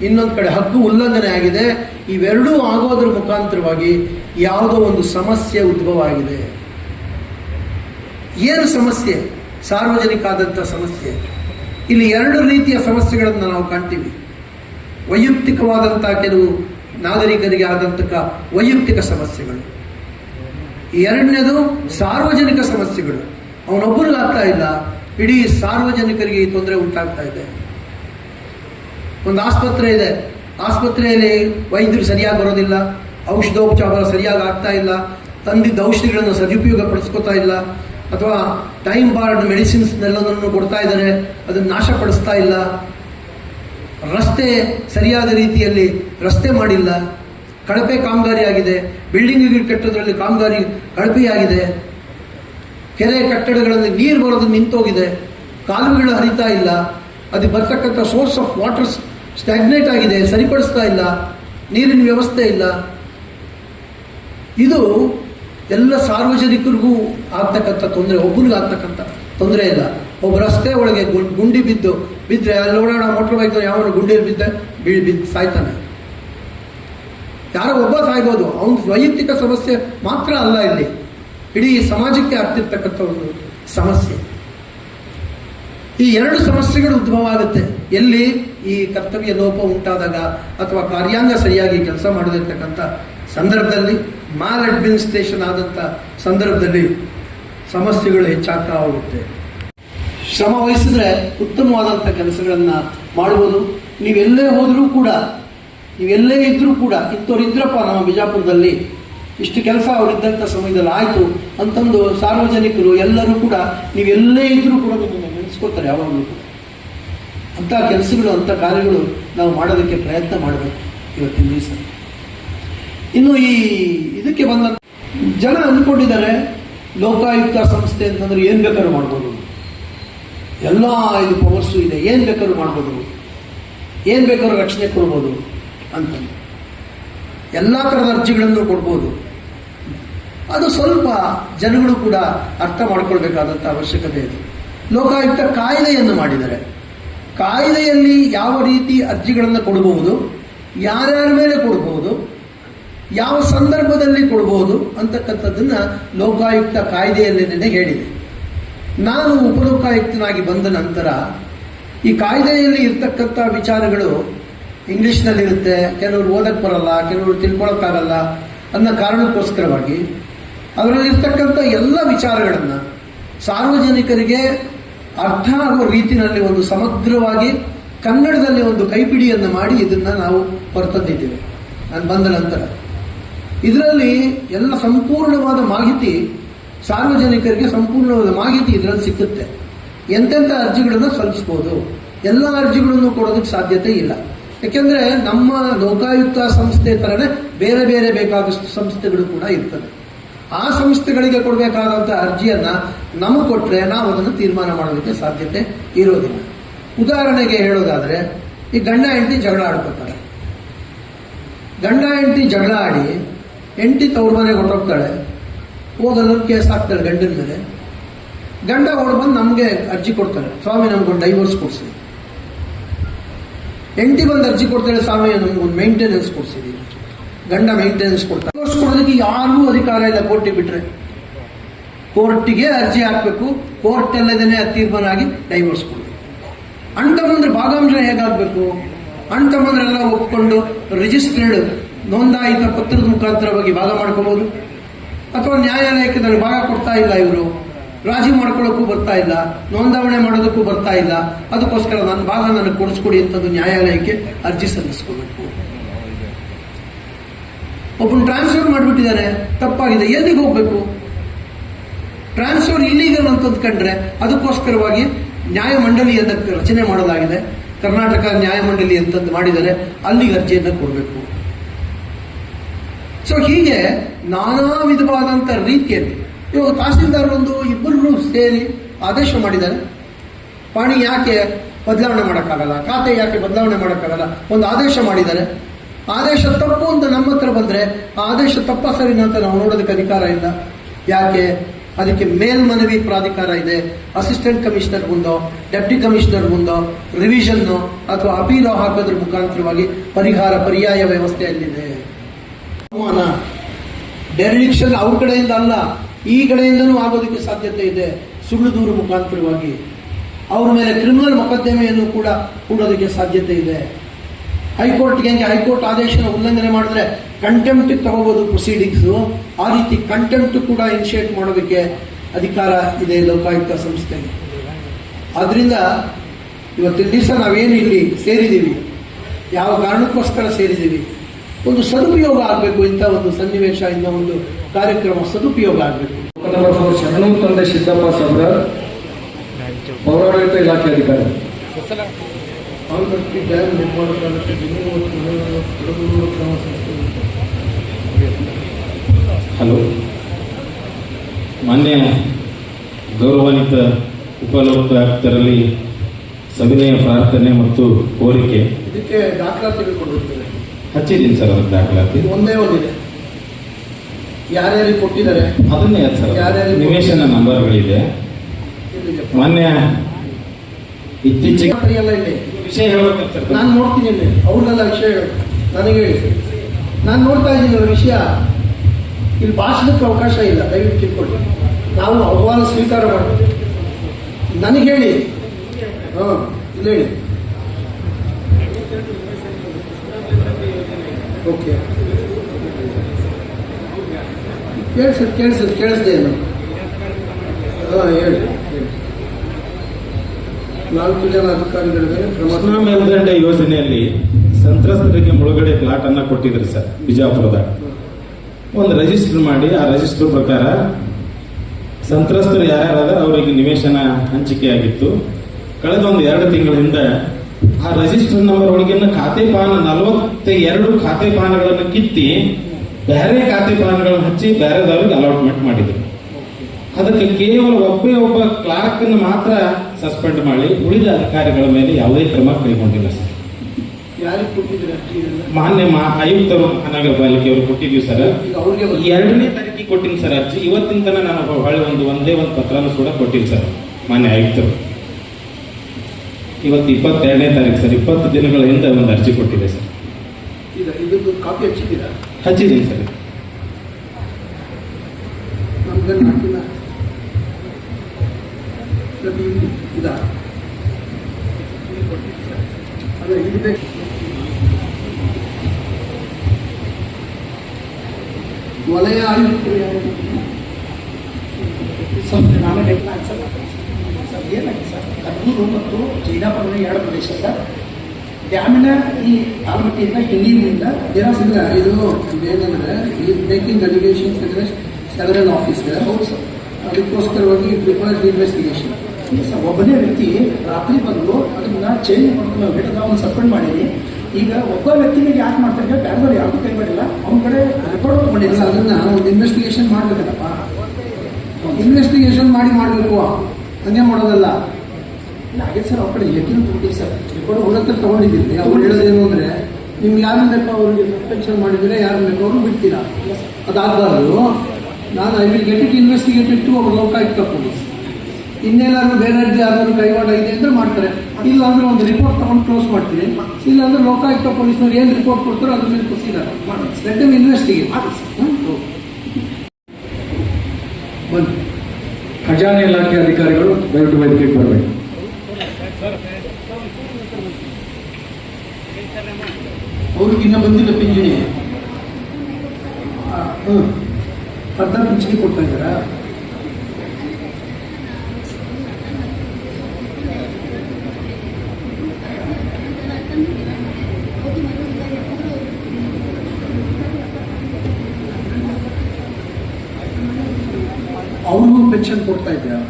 ಇನ್ನೊಂದು ಕಡೆ ಹಕ್ಕು ಉಲ್ಲಂಘನೆ ಆಗಿದೆ. ಇವೆರಡೂ ಆಗೋದ್ರ ಮುಖಾಂತರವಾಗಿ ಯಾವುದೋ ಒಂದು ಸಮಸ್ಯೆ ಉದ್ಭವ ಆಗಿದೆ ಏನು ಸಮಸ್ಯೆ? ಸಾರ್ವಜನಿಕ ಆದಂಥ ಸಮಸ್ಯೆ. ಇಲ್ಲಿ ಎರಡು ರೀತಿಯ ಸಮಸ್ಯೆಗಳನ್ನು ನಾವು ಕಾಣ್ತೀವಿ. ವೈಯಕ್ತಿಕವಾದಂಥ ಕೆಲವು ನಾಗರಿಕರಿಗೆ ಆದಂತಹ ವೈಯಕ್ತಿಕ ಸಮಸ್ಯೆಗಳು. ಎರಡನೇದು ಸಾರ್ವಜನಿಕ ಸಮಸ್ಯೆಗಳು. ಅವನೊಬ್ಬರಿಗಾಗ್ತಾ ಇಲ್ಲ. ಇಡೀ ಸಾರ್ವಜನಿಕರಿಗೆ ತೊಂದರೆ ಉಂಟಾಗ್ತಾ ಇದೆ. ಒಂದು ಆಸ್ಪತ್ರೆ ಇದೆ. ಆಸ್ಪತ್ರೆಯಲ್ಲಿ ವೈದ್ಯರು ಸರಿಯಾಗಿ ಬರೋದಿಲ್ಲ, ಔಷಧೋಪಚಾರ ಸರಿಯಾಗಿ ಆಗ್ತಾ ಇಲ್ಲ, ತಂದಿದ್ದ ಔಷಧಿಗಳನ್ನು ಸದುಪಯೋಗ ಪಡಿಸ್ಕೋತಾ ಇಲ್ಲ, ಅಥವಾ ಟೈಮ್ ಬಾರ್ಡ್ ಮೆಡಿಸಿನ್ಸ್ನೆಲ್ಲದನ್ನು ಕೊಡ್ತಾ ಇದ್ದಾರೆ, ಅದನ್ನು ನಾಶಪಡಿಸ್ತಾ ಇಲ್ಲ. ರಸ್ತೆ ಸರಿಯಾದ ರೀತಿಯಲ್ಲಿ ರಸ್ತೆ ಮಾಡಿಲ್ಲ. ಕಳಪೆ ಕಾಮಗಾರಿ ಆಗಿದೆ ಬಿಲ್ಡಿಂಗ್ ಕಟ್ಟೋದ್ರಲ್ಲಿ ಕಾಮಗಾರಿ ಕಳಪೆಯಾಗಿದೆ. ಕೆರೆ ಕಟ್ಟಡಗಳಲ್ಲಿ ನೀರು ಬರೋದು ನಿಂತೋಗಿದೆ. ಕಾಲುವೆಗಳು ಹರಿತಾ ಇಲ್ಲ. ಅದು ಬರ್ತಕ್ಕಂಥ ಸೋರ್ಸ್ ಆಫ್ ವಾಟರ್ಸ್ ಸ್ಟ್ಯಾಗ್ನೇಟ್ ಆಗಿದೆ, ಸರಿಪಡಿಸ್ತಾ ಇಲ್ಲ, ನೀರಿನ ವ್ಯವಸ್ಥೆ ಇಲ್ಲ. ಇದು ಎಲ್ಲ ಸಾರ್ವಜನಿಕರಿಗೂ ಆಗ್ತಕ್ಕಂಥ ತೊಂದರೆ, ಒಬ್ಬನಿಗೆ ಆಗ್ತಕ್ಕಂಥ ತೊಂದರೆ ಇಲ್ಲ. ಒಬ್ಬ ರಸ್ತೆ ಒಳಗೆ ಗುಂಡಿ ಬಿದ್ದು ಬಿದ್ದರೆ ಅಲ್ಲಿ ನೋಡೋಣ ಮೋಟ್ರ್ ಬೈಕ್ ಯಾವನು ಗುಂಡಿಯಲ್ಲಿ ಬಿದ್ದ, ಬೀಳ್, ಬಿದ್ದು ಸಾಯ್ತಾನೆ. ಯಾರೋ ಒಬ್ಬ ಸಾಯ್ಬೋದು, ಅವನ ವೈಯಕ್ತಿಕ ಸಮಸ್ಯೆ ಮಾತ್ರ ಅಲ್ಲ ಇಲ್ಲಿ. ಇಡೀ ಸಮಾಜಕ್ಕೆ ಆಗ್ತಿರ್ತಕ್ಕಂಥ ಒಂದು ಸಮಸ್ಯೆ. ಈ ಎರಡು ಸಮಸ್ಯೆಗಳು ಉದ್ಭವ ಆಗುತ್ತೆ ಎಲ್ಲಿ ಈ ಕರ್ತವ್ಯ ಲೋಪ ಉಂಟಾದಾಗ ಅಥವಾ ಕಾರ್ಯಾಂಗ ಸರಿಯಾಗಿ ಕೆಲಸ ಮಾಡದಿರ್ತಕ್ಕಂಥ ಸಂದರ್ಭದಲ್ಲಿ ಮಾಲ್ ಅಡ್ಮಿನಿಸ್ಟ್ರೇಷನ್ ಆದಂಥ ಸಂದರ್ಭದಲ್ಲಿ ಸಮಸ್ಯೆಗಳು ಹೆಚ್ಚಾಗ್ತಾ ಹೋಗುತ್ತೆ. ಶ್ರಮ ವಹಿಸಿದ್ರೆ ಉತ್ತಮವಾದಂಥ ಕೆಲಸಗಳನ್ನು ಮಾಡ್ಬೋದು. ನೀವೆಲ್ಲೇ ಹೋದರೂ ಕೂಡ, ನೀವೆಲ್ಲೇ ಇದ್ದರೂ ಕೂಡ, ಇಂಥವ್ರು ಇದ್ರಪ್ಪ ನಮ್ಮ ಬಿಜಾಪುರದಲ್ಲಿ ಇಷ್ಟು ಕೆಲಸ ಅವರಿದ್ದಂಥ ಸಮಯದಲ್ಲಿ ಆಯಿತು ಅಂತಂದು ಸಾರ್ವಜನಿಕರು ಎಲ್ಲರೂ ಕೂಡ, ನೀವೆಲ್ಲೇ ಇದ್ದರೂ ಕೂಡ ನೆನೆಸ್ಕೋತಾರೆ ಯಾವಾಗಲೂ ಕೂಡ. ಅಂಥ ಕೆಲಸಗಳು, ಅಂಥ ಕಾರ್ಯಗಳು ನಾವು ಮಾಡೋದಕ್ಕೆ ಪ್ರಯತ್ನ ಮಾಡಬೇಕು ಇವತ್ತಿನ ದಿವಸ. ಇನ್ನು ಈ ಇದಕ್ಕೆ ಬಂದ ಜನ ಅಂದ್ಕೊಂಡಿದ್ದಾರೆ, ಲೋಕಾಯುಕ್ತ ಸಂಸ್ಥೆ ಅಂತಂದ್ರೆ ಏನು ಬೇಕಾದ್ರೂ ಮಾಡ್ಬೋದು. ಎಲ್ಲ ಇದು ಪವರ್ಸು ಇದೆ, ಏನು ಬೇಕಾದ್ರೂ ಮಾಡ್ಬೋದು. ಏನು ಬೇಕಾದ್ರೂ ರಕ್ಷಣೆ ಕೊಡ್ಬೋದು ಅಂತ. ಎಲ್ಲ ಥರದ ಅರ್ಜಿಗಳನ್ನು ಕೊಡ್ಬೋದು. ಅದು ಸ್ವಲ್ಪ ಜನಗಳು ಕೂಡ ಅರ್ಥ ಮಾಡ್ಕೊಳ್ಬೇಕಾದಂಥ ಅವಶ್ಯಕತೆ ಇದೆ. ಲೋಕಾಯುಕ್ತ ಕಾಯ್ದೆಯನ್ನು ಮಾಡಿದ್ದಾರೆ. ಕಾಯ್ದೆಯಲ್ಲಿ ಯಾವ ರೀತಿ ಅರ್ಜಿಗಳನ್ನು ಕೊಡಬಹುದು, ಯಾರ್ಯಾರ ಮೇಲೆ ಕೊಡಬಹುದು, ಯಾವ ಸಂದರ್ಭದಲ್ಲಿ ಕೊಡಬಹುದು ಅಂತಕ್ಕಂಥದ್ದನ್ನು ಲೋಕಾಯುಕ್ತ ಕಾಯ್ದೆಯಲ್ಲಿ ನೆನೆ ಹೇಳಿದೆ. ನಾನು ಉಪಲೋಕಾಯುಕ್ತನಾಗಿ ಬಂದ ನಂತರ ಈ ಕಾಯ್ದೆಯಲ್ಲಿ ಇರ್ತಕ್ಕಂಥ ವಿಚಾರಗಳು ಇಂಗ್ಲೀಷ್ನಲ್ಲಿರುತ್ತೆ, ಕೆಲವರು ಓದಕ್ಕೆ ಬರಲ್ಲ, ಕೆಲವರು ತಿಳ್ಕೊಳಕ್ಕಾಗಲ್ಲ ಅನ್ನೋ ಕಾರಣಕ್ಕೋಸ್ಕರವಾಗಿ, ಅದರಲ್ಲಿರ್ತಕ್ಕಂಥ ಎಲ್ಲ ವಿಚಾರಗಳನ್ನು ಸಾರ್ವಜನಿಕರಿಗೆ ಅರ್ಥ ಆಗುವ ರೀತಿಯಲ್ಲಿ ಒಂದು ಸಮಗ್ರವಾಗಿ ಕನ್ನಡದಲ್ಲಿ ಒಂದು ಕೈಪಿಡಿಯನ್ನು ಮಾಡಿ ಇದನ್ನು ನಾವು ಹೊರತಂದಿದ್ದೇವೆ. ನಾನು ಬಂದ ನಂತರ. ಇದರಲ್ಲಿ ಎಲ್ಲ ಸಂಪೂರ್ಣವಾದ ಮಾಹಿತಿ, ಸಾರ್ವಜನಿಕರಿಗೆ ಸಂಪೂರ್ಣವಾದ ಮಾಹಿತಿ ಇದರಲ್ಲಿ ಸಿಕ್ಕುತ್ತೆ. ಎಂತೆಂಥ ಅರ್ಜಿಗಳನ್ನು ಸಲ್ಲಿಸ್ಬೋದು? ಎಲ್ಲ ಅರ್ಜಿಗಳನ್ನು ಕೊಡೋದಕ್ಕೆ ಸಾಧ್ಯತೆ ಇಲ್ಲ. ಯಾಕೆಂದ್ರೆ ನಮ್ಮ ಲೋಕಾಯುಕ್ತ ಸಂಸ್ಥೆ ಥರನೇ ಬೇರೆ ಬೇರೆ ಬೇಕಾದಷ್ಟು ಸಂಸ್ಥೆಗಳು ಕೂಡ ಇರ್ತದೆ. ಆ ಸಂಸ್ಥೆಗಳಿಗೆ ಕೊಡಬೇಕಾದಂಥ ಅರ್ಜಿಯನ್ನ ನಮಗೆ ಕೊಟ್ಟರೆ ನಾವು ಅದನ್ನು ತೀರ್ಮಾನ ಮಾಡೋದಕ್ಕೆ ಸಾಧ್ಯತೆ ಇರೋದಿಲ್ಲ. ಉದಾಹರಣೆಗೆ ಹೇಳೋದಾದ್ರೆ, ಈ ಗಂಡ ಹೆಂಡತಿ ಜಗಳ ಆಡ್ಕೊತಾರೆ. ಗಂಡ ಹೆಂಡತಿ ಜಗಳ ಆಡಿ ಹೆಂಡತಿ ತವ್ರ ಮನೆಗೆ ಹೊರಟೋಗ್ತಾಳೆ ಹೋಗಲು ಕೇಸ್ ಹಾಕ್ತಾಳೆ ಗಂಡನ ಮೇಲೆ. ಗಂಡ ಬಂದು ನಮಗೆ ಅರ್ಜಿ ಕೊಡ್ತಾಳೆ ಸ್ವಾಮಿ ನಮ್ಗೊಂದು ಡೈವರ್ಸ್ ಕೊಡಿಸಿ. ಹೆಂಡತಿ ಬಂದು ಅರ್ಜಿ ಕೊಡ್ತಾಳೆ, ಸ್ವಾಮಿ ನಮ್ಗೊಂದು ಮೇಂಟೆನೆನ್ಸ್ ಕೊಡಿಸಿದೀವಿ. ಗಂಡ ಮೇಂಟೆನೆನ್ಸ್ ಕೊಡ್ತಾರೆ. ಕೊಡೋದಕ್ಕೆ ಯಾರಿಗೂ ಅಧಿಕಾರ ಇಲ್ಲ ಕೋರ್ಟಿಗೆ ಬಿಟ್ರೆ. ಕೋರ್ಟಿಗೆ ಅರ್ಜಿ ಹಾಕಬೇಕು ಕೋರ್ಟ್ ಅಲ್ಲದೇ ತೀರ್ಮಾನ ಆಗಿ ಡೈವರ್ಸ್ ಕೊಡಬೇಕು. ಅಣ್ಣ ಭಾಗಾಂಶ ಹೇಗಾಗಬೇಕು? ಅಣ್ಣ ಒಪ್ಕೊಂಡು ರಿಜಿಸ್ಟರ್ಡ್ ನೋಂದಾಯಿತ ಪತ್ರದ ಮುಖಾಂತರವಾಗಿ ಭಾಗ ಮಾಡ್ಕೋಬಹುದು ಅಥವಾ ನ್ಯಾಯಾಲಯಕ್ಕೆ ನನಗೆ ಭಾಗ ಕೊಡ್ತಾ ಇಲ್ಲ ಇವರು. ರಾಜಿ ಮಾಡ್ಕೊಳ್ಳೋಕ್ಕೂ ಬರ್ತಾ ಇಲ್ಲ. ನೋಂದಾವಣೆ ಮಾಡೋದಕ್ಕೂ ಬರ್ತಾ ಇಲ್ಲ. ಅದಕ್ಕೋಸ್ಕರ ನನ್ನ ಭಾಗ ನನಗೆ ಕೊಡಿಸ್ಕೊಡಿ ಅಂತ ನ್ಯಾಯಾಲಯಕ್ಕೆ ಅರ್ಜಿ ಸಲ್ಲಿಸ್ಕೋಬೇಕು. ಒಬ್ಬನು ಟ್ರಾನ್ಸ್ಫರ್ ಮಾಡಿಬಿಟ್ಟಿದ್ದಾರೆ ತಪ್ಪಾಗಿದೆ, ಎಲ್ಲಿಗೆ ಹೋಗ್ಬೇಕು? ಟ್ರಾನ್ಸ್ಫರ್ ಇಲ್ಲಿಗಲ್ ಅಂತ ಕಂಡ್ರೆ ಅದಕ್ಕೋಸ್ಕರವಾಗಿ ನ್ಯಾಯಮಂಡಳಿಯನ್ನು ರಚನೆ ಮಾಡಲಾಗಿದೆ. ಕರ್ನಾಟಕ ನ್ಯಾಯಮಂಡಳಿ ಅಂತಂದು ಮಾಡಿದರೆ ಅಲ್ಲಿಗೆ ಅರ್ಜಿಯನ್ನು ಕೊಡಬೇಕು. ಸೊ ಹೀಗೆ ನಾನಾ ವಿಧವಾದಂಥ ರೀತಿಯಲ್ಲಿ ಇವಾಗ ತಹಸೀಲ್ದಾರ್ ಒಂದು ಇಬ್ಬರು ಸೇರಿ ಆದೇಶ ಮಾಡಿದ್ದಾರೆ. ಪಾಣಿ ಯಾಕೆ ಬದಲಾವಣೆ ಮಾಡೋಕ್ಕಾಗಲ್ಲ, ಖಾತೆ ಯಾಕೆ ಬದಲಾವಣೆ ಮಾಡೋಕ್ಕಾಗಲ್ಲ ಒಂದು ಆದೇಶ ಮಾಡಿದ್ದಾರೆ. ಆದೇಶ ತಪ್ಪು ಅಂತ ನಮ್ಮ ಹತ್ರ ಬಂದರೆ ಆದೇಶ ತಪ್ಪ ಸರಿನಾ ಅಂತ ನಾವು ನೋಡೋದಕ್ಕೆ ಅಧಿಕಾರ ಇಲ್ಲ. ಯಾಕೆ? ಅದಕ್ಕೆ ಮೇಲ್ಮನವಿ ಪ್ರಾಧಿಕಾರ ಇದೆ. ಅಸಿಸ್ಟೆಂಟ್ ಕಮಿಷನರ್ ಮುಂದೋ ಡೆಪ್ಟಿ ಕಮಿಷನರ್ ಮುಂದೋ ರಿವಿಷನ್ನು ಅಥವಾ ಅಪೀಲ್ ಹಾಕೋದ್ರ ಮುಖಾಂತರವಾಗಿ ಪರಿಹಾರ, ಪರ್ಯಾಯ ವ್ಯವಸ್ಥೆಯಲ್ಲಿದೆ ಅವಮಾನ ಡೆರಿಡಿಕ್ಷನ್ ಅವ್ರ ಕಡೆಯಿಂದ ಅಲ್ಲ, ಈ ಕಡೆಯಿಂದನೂ ಆಗೋದಕ್ಕೆ ಸಾಧ್ಯತೆ ಇದೆ. ಸುಳ್ಳು ದೂರು ಮುಖಾಂತರವಾಗಿ. ಅವ್ರ ಮೇಲೆ ಕ್ರಿಮಿನಲ್ ಮೊಕದ್ದಮೆಯನ್ನು ಕೂಡ ಕೂಡೋದಕ್ಕೆ ಸಾಧ್ಯತೆ ಇದೆ. ಹೈಕೋರ್ಟ್ಗೆ ಹಂಗೆ ಹೈಕೋರ್ಟ್ ಆದೇಶನ ಉಲ್ಲಂಘನೆ ಮಾಡಿದ್ರೆ ಕಂಟೆಂಪ್ಟ್ ತಗೋಬಹುದು ಪ್ರೊಸೀಡಿಂಗ್ಸು ಆ ರೀತಿ ಕಂಟೆಂಪ್ಟ್ ಕೂಡ ಇನಿಷಿಯೇಟ್ ಮಾಡೋದಕ್ಕೆ ಅಧಿಕಾರ ಇದೆ ಲೋಕಾಯುಕ್ತ ಸಂಸ್ಥೆಗೆ. ಆದ್ದರಿಂದ ಇವತ್ತಿನ ದಿವಸ ನಾವೇನು ಇಲ್ಲಿ ಸೇರಿದ್ದೀವಿ? ಯಾವ ಕಾರಣಕ್ಕೋಸ್ಕರ ಸೇರಿದ್ದೀವಿ? ಒಂದು ಸದುಪಯೋಗ ಆಗಬೇಕು ಇಂಥ ಒಂದು ಸನ್ನಿವೇಶ, ಇಂಥ ಒಂದು ಕಾರ್ಯಕ್ರಮ ಸದುಪಯೋಗ ಆಗಬೇಕು. ಶರಣು ಸಿದ್ದಪ್ಪ ಸಬ್ರ ಪೌರಾಡಳಿತ ಇಲಾಖೆ ಅಧಿಕಾರಿ. ಆಲ್ಮಟ್ಟಿ ಡ್ಯಾಮ್ ನಿರ್ಮಾಣ ಕಾಲಕ್ಕೆ ಸಂಸ್ಥೆ. ಹಲೋ. ಮಾನ್ಯ ಗೌರವಾನ್ವಿತ ಉಪಲೋಕಾಯುಕ್ತರಲ್ಲಿ ಸವಿನಯ ಪ್ರಾರ್ಥನೆ ಮತ್ತು ಕೋರಿಕೆ. ಇದಕ್ಕೆ ದಾಖಲಾತಿಗಳು ಕೊಟ್ಟಿರ್ತಾರೆ ಹಚ್ಚಿದ್ದೀನಿ ಸರ್ ಅದಕ್ಕೆ ದಾಖಲಾತಿ. ಇದು ಒಂದೇ ಒಂದಿದೆ. ಯಾರ್ಯಾರಿಗೆ ಕೊಟ್ಟಿದ್ದಾರೆ? ಅದನ್ನೇ ಸರ್. ಯಾರ್ಯಾರು ನಿವೇಶನ ನಂಬರ್ಗಳಿದೆ. ಮಾನ್ಯ ಇತ್ತೀಚೆಗೆ ಎಲ್ಲ ಇಲ್ಲಿ ವಿಷಯ ಹೇಳಬೇಕಂತ ನಾನು ನೋಡ್ತೀನಿ ಅವ್ರನ್ನೆಲ್ಲ ವಿಷಯ ಹೇಳು. ನನಗೆ ಹೇಳಿ. ನಾನು ನೋಡ್ತಾ ಇದ್ದೀನಿ ಅವ್ರ ವಿಷಯ. ಇಲ್ಲಿ ಭಾಷಣಕ್ಕೆ ಅವಕಾಶ ಇಲ್ಲ. ದಯವಿಟ್ಟು ತಿಳ್ಕೊಳ್ಳಿ. ನಾವು ಆಹ್ವಾನ ಸ್ವೀಕಾರ ಮಾಡ್ತೀವಿ ನನಗೆ ಹೇಳಿ. ಹಾಂ, ಇಲ್ಲಿ ಹೇಳಿ. ಓಕೆ. ಕೇಳಿಸ್ ಕೇಳಿಸ್ ಕೇಳಿಸ್ದೆ ಹಾಂ, ಹೇಳಿ. ನಾಲ್ಕು ಜನ ಅಧಿಕಾರಿಗಳ ಕ್ರಮ ಮೇಲ್ದಂಡೆ ಯೋಜನೆಯಲ್ಲಿ ಸಂತ್ರಸ್ತರಿಗೆ ಮುಳುಗಡೆ ಪ್ಲಾಟ್ ಅನ್ನ ಕೊಟ್ಟಿದ್ರು ಸರ್ ಬಿಜಾಪುರದಾಗ ಒಂದು ರಿಜಿಸ್ಟರ್ ಮಾಡಿ, ಆ ರಿಜಿಸ್ಟರ್ ಪ್ರಕಾರ ಸಂತ್ರಸ್ತರು ಯಾರ್ಯಾರದ ಅವರಿಗೆ ನಿವೇಶನ ಹಂಚಿಕೆ ಆಗಿತ್ತು ಕಳೆದ ಒಂದು ಎರಡು ತಿಂಗಳಿಂದ ಆ ರಿಜಿಸ್ಟರ್ ನಂಬರ್ ಒಳಗಿನ ಖಾತೆ ಪಾನ ನಲವತ್ತ ಎರಡು ಖಾತೆ ಪಾನಗಳನ್ನು ಕಿತ್ತಿ ಬೇರೆ ಖಾತೆ ಪಾನಗಳನ್ನು ಹಚ್ಚಿ ಬೇರೆದವ್ರಿಗೆ ಅಲಾಟ್ಮೆಂಟ್ ಮಾಡಿದ್ರು. ಅದಕ್ಕೆ ಕೇವಲ ಒಬ್ಬೇ ಒಬ್ಬ ಕ್ಲಾರ್ಕ್ ಮಾತ್ರ ಸಸ್ಪೆಂಡ್ ಮಾಡಿ ಉಳಿದ ಅಧಿಕಾರಿಗಳ ಮೇಲೆ ಯಾವುದೇ ಕ್ರಮ ಕೈಗೊಂಡಿಲ್ಲ ಸರ್? ಮಾನ್ಯ ಆಯುಕ್ತರು ಮಹಾನಗರ ಪಾಲಿಕೆಯವರು ಕೊಟ್ಟಿದ್ದೀವಿ ಸರ್. ಎರಡನೇ ತಾರೀಕಿಗೆ ಕೊಟ್ಟಿನಿ ಸರ್ ಅರ್ಜಿ. ಇವತ್ತಿನ ತನಕ ನಾನು ಹೊಳೆ ಒಂದು ಒಂದೇ ಒಂದು ಪತ್ರನೂ ಕೂಡ ಕೊಟ್ಟಿಲ್ಲ ಸರ್ ಮಾನ್ಯ ಆಯುಕ್ತರು. ಇವತ್ತು ಇಪ್ಪತ್ತೆರಡನೇ ತಾರೀಕು ಸರ್ ಇಪ್ಪತ್ತು ದಿನಗಳ ಹಿಂದೆ ಒಂದು ಅರ್ಜಿ ಕೊಟ್ಟಿದೆ ಸರ್. ಕಾಪಿ ಹಚ್ಚಿದ್ದೀರಾ? ಹಚ್ಚಿದ್ದೀನಿ ಸರ್. ನಮ್ಗೆ ಇದಾ ಅದೇ, ಇದು ವಲಯ ಆಯುಕ್ತರು? ಸರ್ ಸರ್ ಮತ್ತು ಜೈನಾಪುರದ ಎರಡು ಪ್ರದೇಶ ಸರ್. ಡ್ಯಾಮಿನ ಈ ಆಲಮಟ್ಟಿಯಿಂದ ಹಿನ್ನೀರಿನಿಂದ ಇಲ್ಲ ಇದು ಏನಂದ್ರೆ ಈ ಮೇಕಿಂಗ್ ಅಲಿಗೇಷನ್ಸ್ ಸೆವೆರಲ್ ಆಫೀಸ್ ಹೌದು ಸರ್. ಅದಕ್ಕೋಸ್ಕರವಾಗಿ ಪ್ರಿಪೇರ್ಸ್ ಇನ್ವೆಸ್ಟಿಗೇಷನ್ ಇಲ್ಲ ಒಬ್ಬನೇ ವ್ಯಕ್ತಿ ರಾತ್ರಿ ಬಂದು ಅದನ್ನ ಚೇಂಜ್ ಮಾಡ್ಕೊಂಡು ಹಿಡಿದ ಅವ್ನು ಸಸ್ಪೆಂಡ್ ಮಾಡೀನಿ ಈಗ ಒಬ್ಬ ವ್ಯಕ್ತಿಗೆ ಯಾಕೆ ಮಾಡ್ತಾರೆ ಬೇರೆದವ್ರು ಯಾರಿಗೂ ಕೈ ಮಾಡಿಲ್ಲ. ಅವ್ನ ಕಡೆ ರೆಕಾರ್ಡ್ ತಗೊಂಡಿಲ್ಲ ಸರ್ ಅದನ್ನ ಒಂದು ಇನ್ವೆಸ್ಟಿಗೇಷನ್ ಮಾಡ್ಬೇಕಲ್ಲಪ್ಪ. ಇನ್ವೆಸ್ಟಿಗೇಷನ್ ಮಾಡಿ ಮಾಡಬೇಕು. ಹಂಗೆ ಮಾಡೋದಲ್ಲ. ಇಲ್ಲ ಹಾಗೆ ಸರ್ ಅವ್ರ ಕಡೆ ಲೆಕ್ಕನೂ ತಗೊಂಡಿವಿ ಸರ್. ರೆಕಾರ್ಡ್ ಅವ್ರ ಹತ್ರ ತಗೊಂಡಿದ್ದೀನಿ ಅವ್ರು ಹೇಳೋದೇನು ಅಂದ್ರೆ ನಿಮ್ಗೆ ಯಾರು ಬೇಕೋ ಅವ್ರಿಗೆ ಸಸ್ಪೆನ್ಷನ್ ಮಾಡಿದ್ರೆ ಯಾರು ಬೇಕೋ ಅವ್ರು ಬಿಡ್ತೀರಾ? ಅದಾಗಬಾರ್ದು. ನಾನು I will get it investigated to ಅವ್ರ ಲೋಕಾಯುಕ್ತ ಪೊಲೀಸ್. ಇನ್ನೇನಾದ್ರು ಬೇರೆ ಯಾರಾದ್ರೂ ಕೈವಾಡ ಇದೆ ಅಂದ್ರೆ ಮಾಡ್ತಾರೆ. ಇಲ್ಲ ಅಂದ್ರೆ ಒಂದು ರಿಪೋರ್ಟ್ ತಗೊಂಡು ಕ್ಲೋಸ್ ಮಾಡ್ತೀನಿ ಇಲ್ಲ ಅಂದ್ರೆ ಲೋಕಾಯುಕ್ತ ಪೊಲೀಸ್ನವ್ರು ಏನು ರಿಪೋರ್ಟ್ ಕೊಡ್ತಾರೋ ಅದ್ರ ಮೇಲೆ ಪ್ರೊಸೀಜರ್ ಇನ್ವೆಸ್ಟಿಗೇಟ್ ಬನ್ನಿ. ಖಜಾನೆ ಇಲಾಖೆ ಅಧಿಕಾರಿಗಳು ದಯವಿಟ್ಟು ವೇದಿಕೆಗೆ ಬರಬೇಕು ಅವ್ರಿಗಿನ್ನ ಬಂದಿಲ್ಲ ಪಿಂಚಣಿ. ಅರ್ಧ ಪಿಂಚಣಿ ಕೊಡ್ತಾ ಇದ್ದಾರಾ ಅವ್ರಿಗೂ ಪೆನ್ಷನ್ ಕೊಡ್ತಾ ಇದ್ದೀರಾ?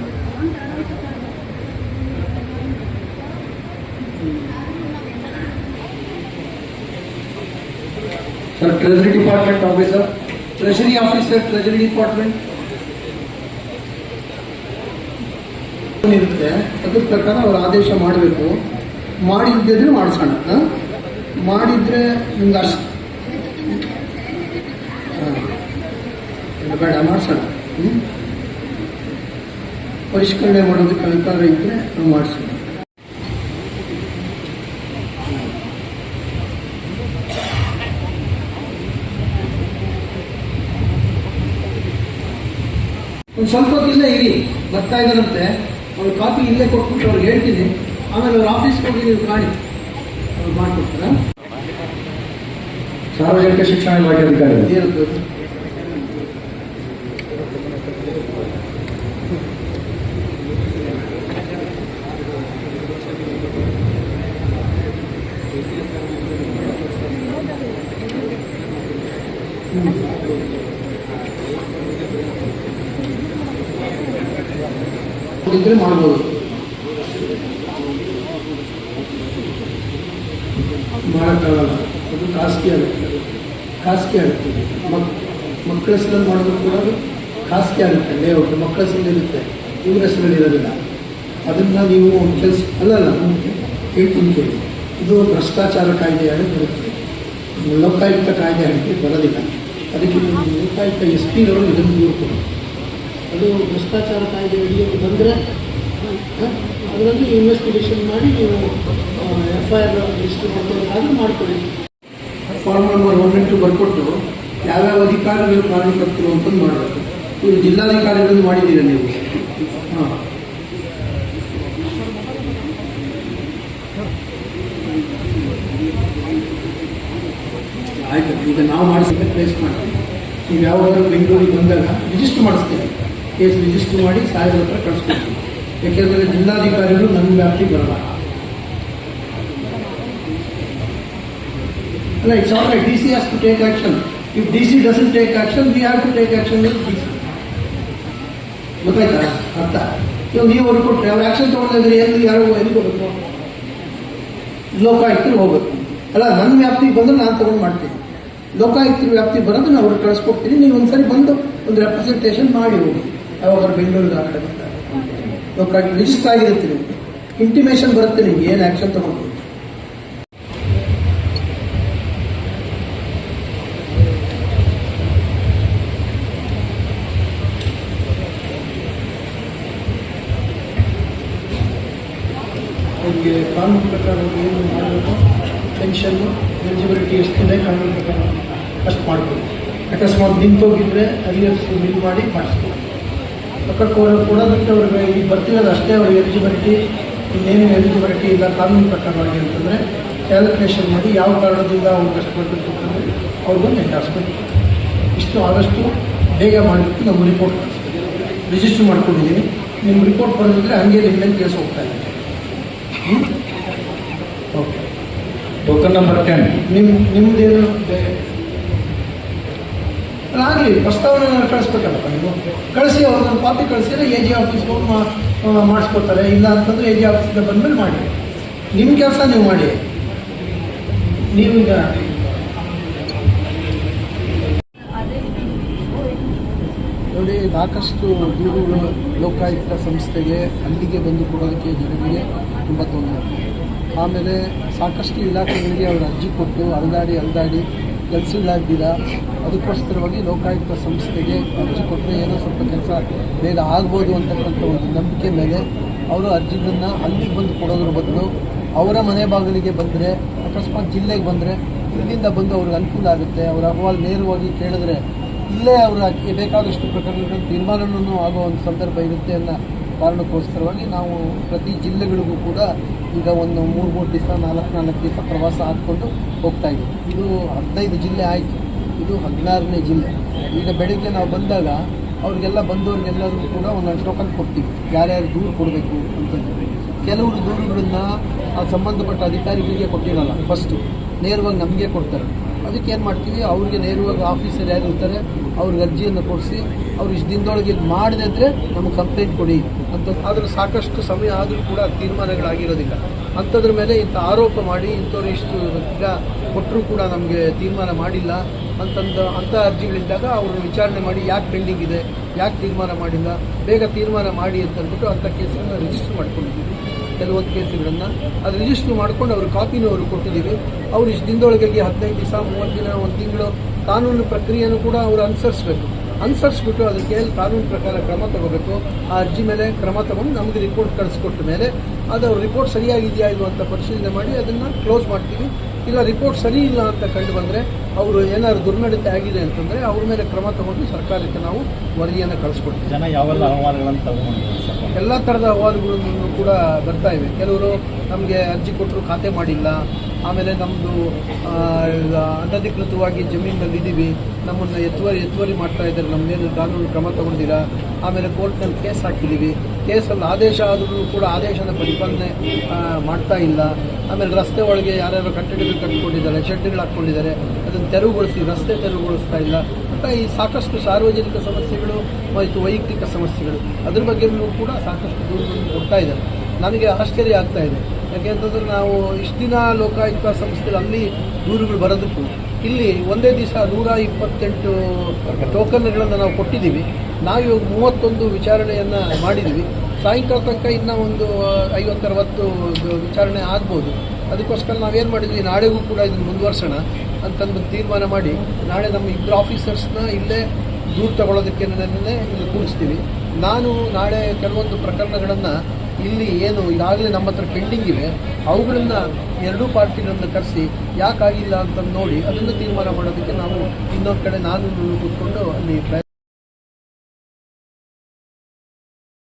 Sir treasury department officer treasury officer treasury department ಇರುತ್ತೆ. ಅದ್ರ ಪ್ರಕಾರ ಅವ್ರು ಆದೇಶ ಮಾಡಬೇಕು. ಮಾಡಿದ್ದಿದ್ರೆ ಮಾಡಿಸೋಣ? ಮಾಡಿದ್ರೆ ನಿಮ್ಗೆ ಅಷ್ಟು ಬೇಡ, ಮಾಡಿಸೋಣ. ಹ್ಮ್? ಪರಿಷ್ಕರಣೆ ಮಾಡೋದಕ್ಕೆ ಅಧಿಕಾರ ಇದ್ದರೆ ನಾವು ಮಾಡಿಸೋಣ ಒಂದು ಸ್ವಲ್ಪ ಇಲ್ಲೇ ಇರಿ ಬರ್ತಾ ಇದ್ದಾರಂತೆ. ಅವ್ರು ಕಾಪಿ ಇಲ್ಲೇ ಕೊಟ್ಬಿಟ್ಟು ಅವ್ರಿಗೆ ಹೇಳ್ತೀನಿ. ಆಮೇಲೆ ಅವ್ರ ಆಫೀಸ್ಗೆ ಹೋಗಿ ನೀವು ಕಾಣಿ. ಅವ್ರು ಮಾಡಿಕೊಡ್ತಾರ? ಸಾರ್ವಜನಿಕ ಶಿಕ್ಷಣ ಇಲಾಖೆ ಅಧಿಕಾರಿಗಳು ಏನಂತ ಇದ್ರೆ ಮಾಡ್ಬೋದು ಮಾಡೋಕ್ಕಾಗಲ್ಲ ಅದು ಖಾಸಗಿ ಆಗುತ್ತೆ ಖಾಸಗಿ ಆಗುತ್ತೆ ಮಕ್ ಮಕ್ಕಳ ಹೆಸರಲ್ಲಿ ಮಾಡೋದು ಕೂಡ ಅದು ಖಾಸಗಿ ಆಗುತ್ತೆ ಲೇಔಟ್ ಮಕ್ಕಳ ಹೆಸರಲ್ಲಿ ಇರುತ್ತೆ ಇವ್ರ ಹೆಸರಲ್ಲಿ ಇರೋದಿಲ್ಲ. ಅದನ್ನ ನೀವು ಒಂದು ಕೆಲಸ, ಅಲ್ಲಲ್ಲ, ನಮಗೆ ಹೇಳ್ತೀನಿ ಕೇಳಿ ಇದು ಭ್ರಷ್ಟಾಚಾರ ಕಾಯ್ದೆ ಅಡಿ ಬರುತ್ತೆ. ಲೋಕಾಯುಕ್ತ ಕಾಯ್ದೆ ಆಗಿ ಬರೋದಿಲ್ಲ. ಅದಕ್ಕೆ ನೀವು ಲೋಕಾಯುಕ್ತ ಎಸ್ ಪಿನವರು ಇದನ್ನು ಅದು ಭ್ರಷ್ಟಾಚಾರ ಕಾಯ್ದೆ ಅಡಿಯಲ್ಲಿ ಬಂದರೆ ಅದರಲ್ಲಿ ಇನ್ವೆಸ್ಟಿಗೇಷನ್ ಮಾಡಿ ನೀವು ಎಫ್ ಐ ಆರ್ ರಿಜಿಸ್ಟರ್ ಮಾಡೋದಾದ್ರೂ ಮಾಡ್ಕೊಳ್ಳಿ. ಫಾರ್ಮ್ ನಂಬರ್ ಒನ್ ಎಂಟು ಬರ್ಕೊಟ್ಟು ಯಾವ್ಯಾವ ಅಧಿಕಾರಿಗಳು ಕಾರಣಕರ್ತರು ಅಂತಂದು ಮಾಡಬೇಕು. ಇವರು ಜಿಲ್ಲಾಧಿಕಾರಿಗಳನ್ನು ಮಾಡಿದ್ದೀರಾ ನೀವು? ಆಯ್ತು ಈಗ ನಾವು ಮಾಡಿಸಿದ ಪ್ಲೇಸ್ ಮಾಡ್ತೀವಿ ನೀವು ಯಾವಾಗಾದ್ರೂ ಬೆಂಗಳೂರಿಗೆ ಬಂದಾಗ ರಿಜಿಸ್ಟರ್ ಮಾಡಿಸ್ತೀವಿ ಕೇಸ್ ರಿಜಿಸ್ಟರ್ ಮಾಡಿ ಸಾಹೇಬ್ರ ಹತ್ರ ಕಳಿಸ್ಕೊಡ್ತೀವಿ ಯಾಕೆಂದರೆ ಜಿಲ್ಲಾಧಿಕಾರಿಗಳು ನನ್ನ ವ್ಯಾಪ್ತಿ ಬರಲ್ಲ ಅಲ್ಲ it's all right D C has to take action if D C doesn't take action we have to take action with D C ಗೊತ್ತಾಯ್ತಾ? ಅರ್ಥ. ಇವಾಗ ನೀವು ಅವ್ರು ಕೊಟ್ಟರೆ ಅವ್ರು ಆ್ಯಕ್ಷನ್ ತೊಗೊಂಡಿದ್ರೆ ಎಲ್ಲಿ ಯಾರು ಎಲ್ಲಿ ಹೋಗ್ಬೇಕು ಲೋಕಾಯುಕ್ತರು ಹೋಗಬೇಕು. ಅಲ್ಲ, ನನ್ನ ವ್ಯಾಪ್ತಿಗೆ ಬಂದ್ರೆ ನಾನು ತೊಗೊಂಡು ಮಾಡ್ತೀನಿ. ಲೋಕಾಯುಕ್ತರ ವ್ಯಾಪ್ತಿಗೆ ಬರೋದು ನಾನು ಅವ್ರಿಗೆ ಕಳಿಸ್ಕೊಡ್ತೀನಿ. ನೀವು ಒಂದ್ಸರಿ ಬಂದು ಒಂದು ರೆಪ್ರೆಸೆಂಟೇಷನ್ ಮಾಡಿ ಹೋಗಿ. ಯಾವಾಗ ಬೆಂಗಳೂರಿಗೆ ಆ ಬಂದಾಗ. ಲೋಕಾಯುಕ್ತ ರಿಜಿಸ್ಟರ್ ಆಗಿರುತ್ತೆ ನಿಮಗೆ. ಇಂಟಿಮೇಷನ್ ಬರುತ್ತೆ ನಿಮ್ಗೆ, ಏನು ಆ್ಯಕ್ಷನ್ ತಗೊಂಡು ಅವರಿಗೆ ಕಾನೂನು ಪ್ರಕಾರ ಏನು ಮಾಡಬೇಕು ಪೆನ್ಷನ್ನು ಎಲಿಜಿಬಿಲಿಟಿ ಎಷ್ಟಿದೆ ಕಾನೂನು ಪ್ರಕಾರ ಅಷ್ಟು ಮಾಡ್ಬೋದು. ಅಕಸ್ಮಾತ್ ನಿಂತೋಗಿದ್ರೆ ಅರಿಯರ್ಸ್ ಬಿಲ್ ಮಾಡಿ ಮಾಡಿಸ್ಬೋದು. ಪಕ್ಕ ಕೊಡೋದಕ್ಕೆ ಅವ್ರಿಗೆ ಈಗ ಬರ್ತಿರೋದು ಅಷ್ಟೇ, ಅವ್ರಿಗೆ ಎಲಿಜಿಬಿಲಿಟಿ ಇನ್ನೇನು ಎಲಿಜಿಬಿಲಿಟಿ ಇಲ್ಲ ಕಾನೂನು ಪ್ರಕಾರವಾಗಿ ಅಂತಂದರೆ ಕ್ಯಾಲ್ಕುಲೇಷನ್ ಮಾಡಿ ಯಾವ ಕಾರಣದಿಂದ ಅವ್ರಿಗೆ ಅಷ್ಟು ಕೊಡಬೇಕು ಅಂತಂದರೆ ಅವ್ರಿಗೊಂದು ಎಂಡಾಸ್ಬೇಕು ಇಷ್ಟು ಆದಷ್ಟು ಬೇಗ ಮಾಡಿ ನಮ್ಮ ರಿಪೋರ್ಟ್ ರಿಜಿಸ್ಟರ್ ಮಾಡ್ಕೊಂಡಿದ್ದೀನಿ. ನಿಮ್ಮ ರಿಪೋರ್ಟ್ ಬರೋದಿದ್ರೆ ಹಂಗೆ ನಿಮ್ಮ ಮೇಲೆ ಕೇಸ್ ಹೋಗ್ತಾ ಇದೆ. ಓಕೆ ಟೋಕನ್ ನಂಬರ್ ಟೆನ್ ನಿಮ್ಮ ನಿಮ್ಮದೇನು ಆಗಲಿ, ಪ್ರಸ್ತಾವನೆ ಕಳಿಸ್ಬೇಕಲ್ಲಪ್ಪ ನೀವು? ಕಳಿಸಿ, ಅವ್ರನ್ನ ಕಾಪಿ ಕಳಿಸಿದ್ರೆ ಎ ಜಿ ಆಫೀಸ್ ಹೋಗಿ ಮಾಡಿಸ್ಕೊತಾರೆ ಇಲ್ಲ ಅಂತಂದರೆ ಎ ಜಿ ಆಫೀಸಿಂದ ಬಂದಮೇಲೆ ಮಾಡಿ. ನಿಮ್ಮ ಕೆಲಸ ನೀವು ಮಾಡಿ. ನೀವೀಗ ನೋಡಿ, ಸಾಕಷ್ಟು ದೂರುಗಳು ಲೋಕಾಯುಕ್ತ ಸಂಸ್ಥೆಗೆ ಅಲ್ಲಿಗೆ ಬಂದು ಕೊಡೋದಕ್ಕೆ ಜನರಿಗೆ ತುಂಬ ತೊಂದರೆ. ಆಮೇಲೆ ಸಾಕಷ್ಟು ಇಲಾಖೆಗಳಿಗೆ ಅವರು ಅರ್ಜಿ ಕೊಟ್ಟು, ಅಲ್ದಾಡಿ ಅಲ್ದಾಡಿ ಕೆಲಸಗಳಾಗ್ದಿರ ಅದಕ್ಕೋಸ್ಕರವಾಗಿ ಲೋಕಾಯುಕ್ತ ಸಂಸ್ಥೆಗೆ ಅರ್ಜಿ ಕೊಟ್ಟರೆ ಏನೋ ಸ್ವಲ್ಪ ಕೆಲಸ ಬೇಗ ಆಗ್ಬೋದು ಅಂತಕ್ಕಂಥ ಒಂದು ನಂಬಿಕೆ ಮೇಲೆ ಅವರು ಅರ್ಜಿಗಳನ್ನು ಅಲ್ಲಿಗೆ ಬಂದು ಕೊಡೋದ್ರ ಬದಲು ಅವರ ಮನೆ ಬಾಗಿಲಿಗೆ ಬಂದರೆ, ಅಕಸ್ಮಾತ್ ಜಿಲ್ಲೆಗೆ ಬಂದರೆ, ಇಲ್ಲಿಂದ ಬಂದು ಅವ್ರಿಗೆ ಅನುಕೂಲ ಆಗುತ್ತೆ. ಅವರ ಅಹವಾಲು ನೇರವಾಗಿ ಕೇಳಿದ್ರೆ ಇಲ್ಲೇ ಅವರ ಬೇಕಾದಷ್ಟು ಪ್ರಕರಣಗಳ ತೀರ್ಮಾನವನ್ನು ಆಗೋ ಒಂದು ಸಂದರ್ಭ ಇರುತ್ತೆ ಅನ್ನೋ ಕಾರಣಕ್ಕೋಸ್ಕರವಾಗಿ ನಾವು ಪ್ರತಿ ಜಿಲ್ಲೆಗಳಿಗೂ ಕೂಡ ಈಗ ಒಂದು ಮೂರು ಮೂರು ದಿವಸ, ನಾಲ್ಕು ನಾಲ್ಕು ದಿವಸ ಪ್ರವಾಸ ಹಾಕ್ಕೊಂಡು ಹೋಗ್ತಾ ಇದ್ದೀವಿ. ಇದು ಹದಿನೈದು ಜಿಲ್ಲೆ ಆಯಿತು. ಇದು ಹದಿನಾರನೇ ಜಿಲ್ಲೆ. ಈಗ ಬೆಳಿಗ್ಗೆ ನಾವು ಬಂದಾಗ ಅವ್ರಿಗೆಲ್ಲ ಬಂದವ್ರಿಗೆಲ್ಲರಿಗೂ ಕೂಡ ಒಂದೊಂದು ಟೋಕನ್ ಕೊಡ್ತೀವಿ. ಯಾರ್ಯಾರು ದೂರು ಕೊಡಬೇಕು ಅಂತ ಕೆಲವರು ದೂರುಗಳನ್ನು ಸಂಬಂಧಪಟ್ಟ ಅಧಿಕಾರಿಗಳಿಗೆ ಕೊಟ್ಟಿರಲ್ಲ. ಫಸ್ಟು ನೇರವಾಗಿ ನಮಗೆ ಕೊಡ್ತಾರೆ. ಅದಕ್ಕೆ ಏನು ಮಾಡ್ತೀವಿ? ಅವ್ರಿಗೆ ನೇರವಾಗಿ ಆಫೀಸರ್ ಯಾರು ಇರ್ತಾರೆ ಅವ್ರಿಗೆ ಅರ್ಜಿಯನ್ನು ಕೊಡಿಸಿ ಅವ್ರು ಇಷ್ಟು ದಿನದೊಳಗೆ ಇದು ಮಾಡಿದೆ ಅಂದರೆ ನಮ್ಗೆ ಕಂಪ್ಲೇಂಟ್ ಕೊಡಿ ಅಂತ. ಆದರೆ ಸಾಕಷ್ಟು ಸಮಯ ಆದರೂ ಕೂಡ ತೀರ್ಮಾನಗಳಾಗಿರೋದಿಲ್ಲ. ಅಂಥದ್ರ ಮೇಲೆ ಇಂಥ ಆರೋಪ ಮಾಡಿ ಇಂಥವ್ರು ಇಷ್ಟು ಈಗ ಕೊಟ್ಟರೂ ಕೂಡ ನಮಗೆ ತೀರ್ಮಾನ ಮಾಡಿಲ್ಲ ಅಂತಂದು ಅಂಥ ಅರ್ಜಿಗಳಿದ್ದಾಗ ಅವರು ವಿಚಾರಣೆ ಮಾಡಿ ಯಾಕೆ ಪೆಂಡಿಂಗ್ ಇದೆ, ಯಾಕೆ ತೀರ್ಮಾನ ಮಾಡಿಲ್ಲ, ಬೇಗ ತೀರ್ಮಾನ ಮಾಡಿ ಅಂತ ಅಂದ್ಬಿಟ್ಟು ಅಂಥ ಕೇಸನ್ನು ರಿಜಿಸ್ಟರ್ ಮಾಡ್ಕೊಂಡಿದ್ದೀವಿ. ಕೆಲವೊಂದು ಕೇಸುಗಳನ್ನು ಅದು ರಿಜಿಸ್ಟರ್ ಮಾಡ್ಕೊಂಡು ಅವ್ರ ಕಾಪಿನೂ ಅವರು ಕೊಟ್ಟಿದ್ದೀವಿ. ಅವ್ರು ಇಷ್ಟು ದಿನದೊಳಗೆ ಹದಿನೈದು ದಿವಸ, ಮೂವತ್ತು ದಿನ, ಒಂದು ತಿಂಗಳು ಕಾನೂನು ಪ್ರಕ್ರಿಯೆನೂ ಕೂಡ ಅವರು ಅನುಸರಿಸಬೇಕು. ಅನುಸರಿಸ್ಬಿಟ್ಟು ಅದಕ್ಕೆ ಕಾನೂನು ಪ್ರಕಾರ ಕ್ರಮ ತಗೋಬೇಕು. ಆ ಅರ್ಜಿ ಮೇಲೆ ಕ್ರಮ ತಗೊಂಡು ನಮಗೆ ರಿಪೋರ್ಟ್ ಕಳಿಸ್ಕೊಟ್ಟ ಮೇಲೆ ಅದು ರಿಪೋರ್ಟ್ ಸರಿಯಾಗಿದೆಯಾ ಇಲ್ವಾ ಅಂತ ಪರಿಶೀಲನೆ ಮಾಡಿ ಅದನ್ನು ಕ್ಲೋಸ್ ಮಾಡ್ತೀವಿ. ಇಲ್ಲ ರಿಪೋರ್ಟ್ ಸರಿ ಇಲ್ಲ ಅಂತ ಕಂಡು ಬಂದರೆ ಅವರು ಏನಾದ್ರು ದುರ್ನಡತೆ ಆಗಿದೆ ಅಂತಂದರೆ ಅವ್ರ ಮೇಲೆ ಕ್ರಮ ತಗೊಂಡು ಸರ್ಕಾರಕ್ಕೆ ನಾವು ವರದಿಯನ್ನು ಕಳಿಸ್ಕೊಡ್ತೀವಿ. ಜನ ಯಾವೆಲ್ಲ ಅಹವಾಲುಗಳನ್ನು ತಗೊಂಡು ಎಲ್ಲ ಥರದ ಅಹವಾಲುಗಳನ್ನು ಕೂಡ ಬರ್ತಾ ಇವೆ. ಕೆಲವರು ನಮಗೆ ಅರ್ಜಿ ಕೊಟ್ಟರು ಖಾತೆ ಮಾಡಿಲ್ಲ. ಆಮೇಲೆ ನಮ್ಮದು ಅನಧಿಕೃತವಾಗಿ ಜಮೀನಲ್ಲಿ ಇದ್ದೀವಿ ನಮ್ಮನ್ನು ಎತ್ತುವರಿ ಎತ್ತುವರಿ ಮಾಡ್ತಾ ಇದ್ದಾರೆ. ನಮ್ಮದೇನು ಕಾನೂನು ಕ್ರಮ ತಗೊಂಡಿಲ್ಲ ಆಮೇಲೆ ಕೋರ್ಟ್ನಲ್ಲಿ ಕೇಸ್ ಹಾಕಿದ್ದೀವಿ. ಕೇಸಲ್ಲಿ ಆದೇಶ ಆದರೂ ಕೂಡ ಆದೇಶನ ಪರಿಪಾಲನೆ ಮಾಡ್ತಾ ಇಲ್ಲ. ಆಮೇಲೆ ರಸ್ತೆ ಒಳಗೆ ಯಾರ್ಯಾರು ಕಟ್ಟಡಗಳು ಕಟ್ಕೊಂಡಿದ್ದಾರೆ, ಶೆಡ್ಗಳು ಹಾಕ್ಕೊಂಡಿದ್ದಾರೆ, ಅದನ್ನು ತೆರವುಗೊಳಿಸಿ, ರಸ್ತೆ ತೆರವುಗೊಳಿಸ್ತಾ ಇಲ್ಲ. ಅಂತ ಈ ಸಾಕಷ್ಟು ಸಾರ್ವಜನಿಕ ಸಮಸ್ಯೆಗಳು ಮತ್ತು ವೈಯಕ್ತಿಕ ಸಮಸ್ಯೆಗಳು, ಅದ್ರ ಬಗ್ಗೆನೂ ಕೂಡ ಸಾಕಷ್ಟು ದೂರುಗಳನ್ನು ಕೊಡ್ತಾ ಇದ್ದಾರೆ. ನನಗೆ ಆಶ್ಚರ್ಯ ಆಗ್ತಾ ಇದೆ. ಯಾಕೆಂತಂದ್ರೆ ನಾವು ಇಷ್ಟು ದಿನ ಲೋಕಾಯುಕ್ತ ಸಂಸ್ಥೆಗಳು ಅಲ್ಲಿ ದೂರುಗಳು ಬರೋದಕ್ಕೂ, ಇಲ್ಲಿ ಒಂದೇ ದಿವಸ ನೂರ ಇಪ್ಪತ್ತೆಂಟು ಟೋಕನ್ಗಳನ್ನು ನಾವು ಕೊಟ್ಟಿದ್ದೀವಿ. ನಾವು ಇವಾಗ ಮೂವತ್ತೊಂದು ವಿಚಾರಣೆಯನ್ನು ಮಾಡಿದ್ದೀವಿ. ಸಾಯಂಕಾಲ ತನಕ ಇನ್ನೂ ಒಂದು ಐವತ್ತರವತ್ತು ವಿಚಾರಣೆ ಆಗ್ಬೋದು. ಅದಕ್ಕೋಸ್ಕರ ನಾವೇನು ಮಾಡಿದ್ವಿ ನಾಳೆಗೂ ಕೂಡ ಇದನ್ನು ಮುಂದುವರ್ಸೋಣ ಅಂತಂದು ತೀರ್ಮಾನ ಮಾಡಿ, ನಾಳೆ ನಮ್ಮ ಇಬ್ಬರು ಆಫೀಸರ್ಸ್ನ ಇಲ್ಲೇ ದೂರು ತಗೊಳ್ಳೋದಕ್ಕೆ ನನ್ನೇ ಇಲ್ಲಿ ಕೂರಿಸ್ತೀವಿ. ನಾನು ನಾಳೆ ಕೆಲವೊಂದು ಪ್ರಕರಣಗಳನ್ನು ಇಲ್ಲಿ ಏನು ಈಗಾಗಲೇ ನಮ್ಮ ಹತ್ರ ಪೆಂಡಿಂಗ್ ಇವೆ, ಅವುಗಳನ್ನು ಎರಡೂ ಪಾರ್ಟಿಗಳನ್ನು ಕರೆಸಿ ಯಾಕಾಗಿಲ್ಲ ಅಂತ ನೋಡಿ, ಅದನ್ನು ತೀರ್ಮಾನ ಮಾಡೋದಕ್ಕೆ ನಾವು ಇನ್ನೊಂದು ಕಡೆ ನಾನು ಕೂತ್ಕೊಂಡು ಅಲ್ಲಿ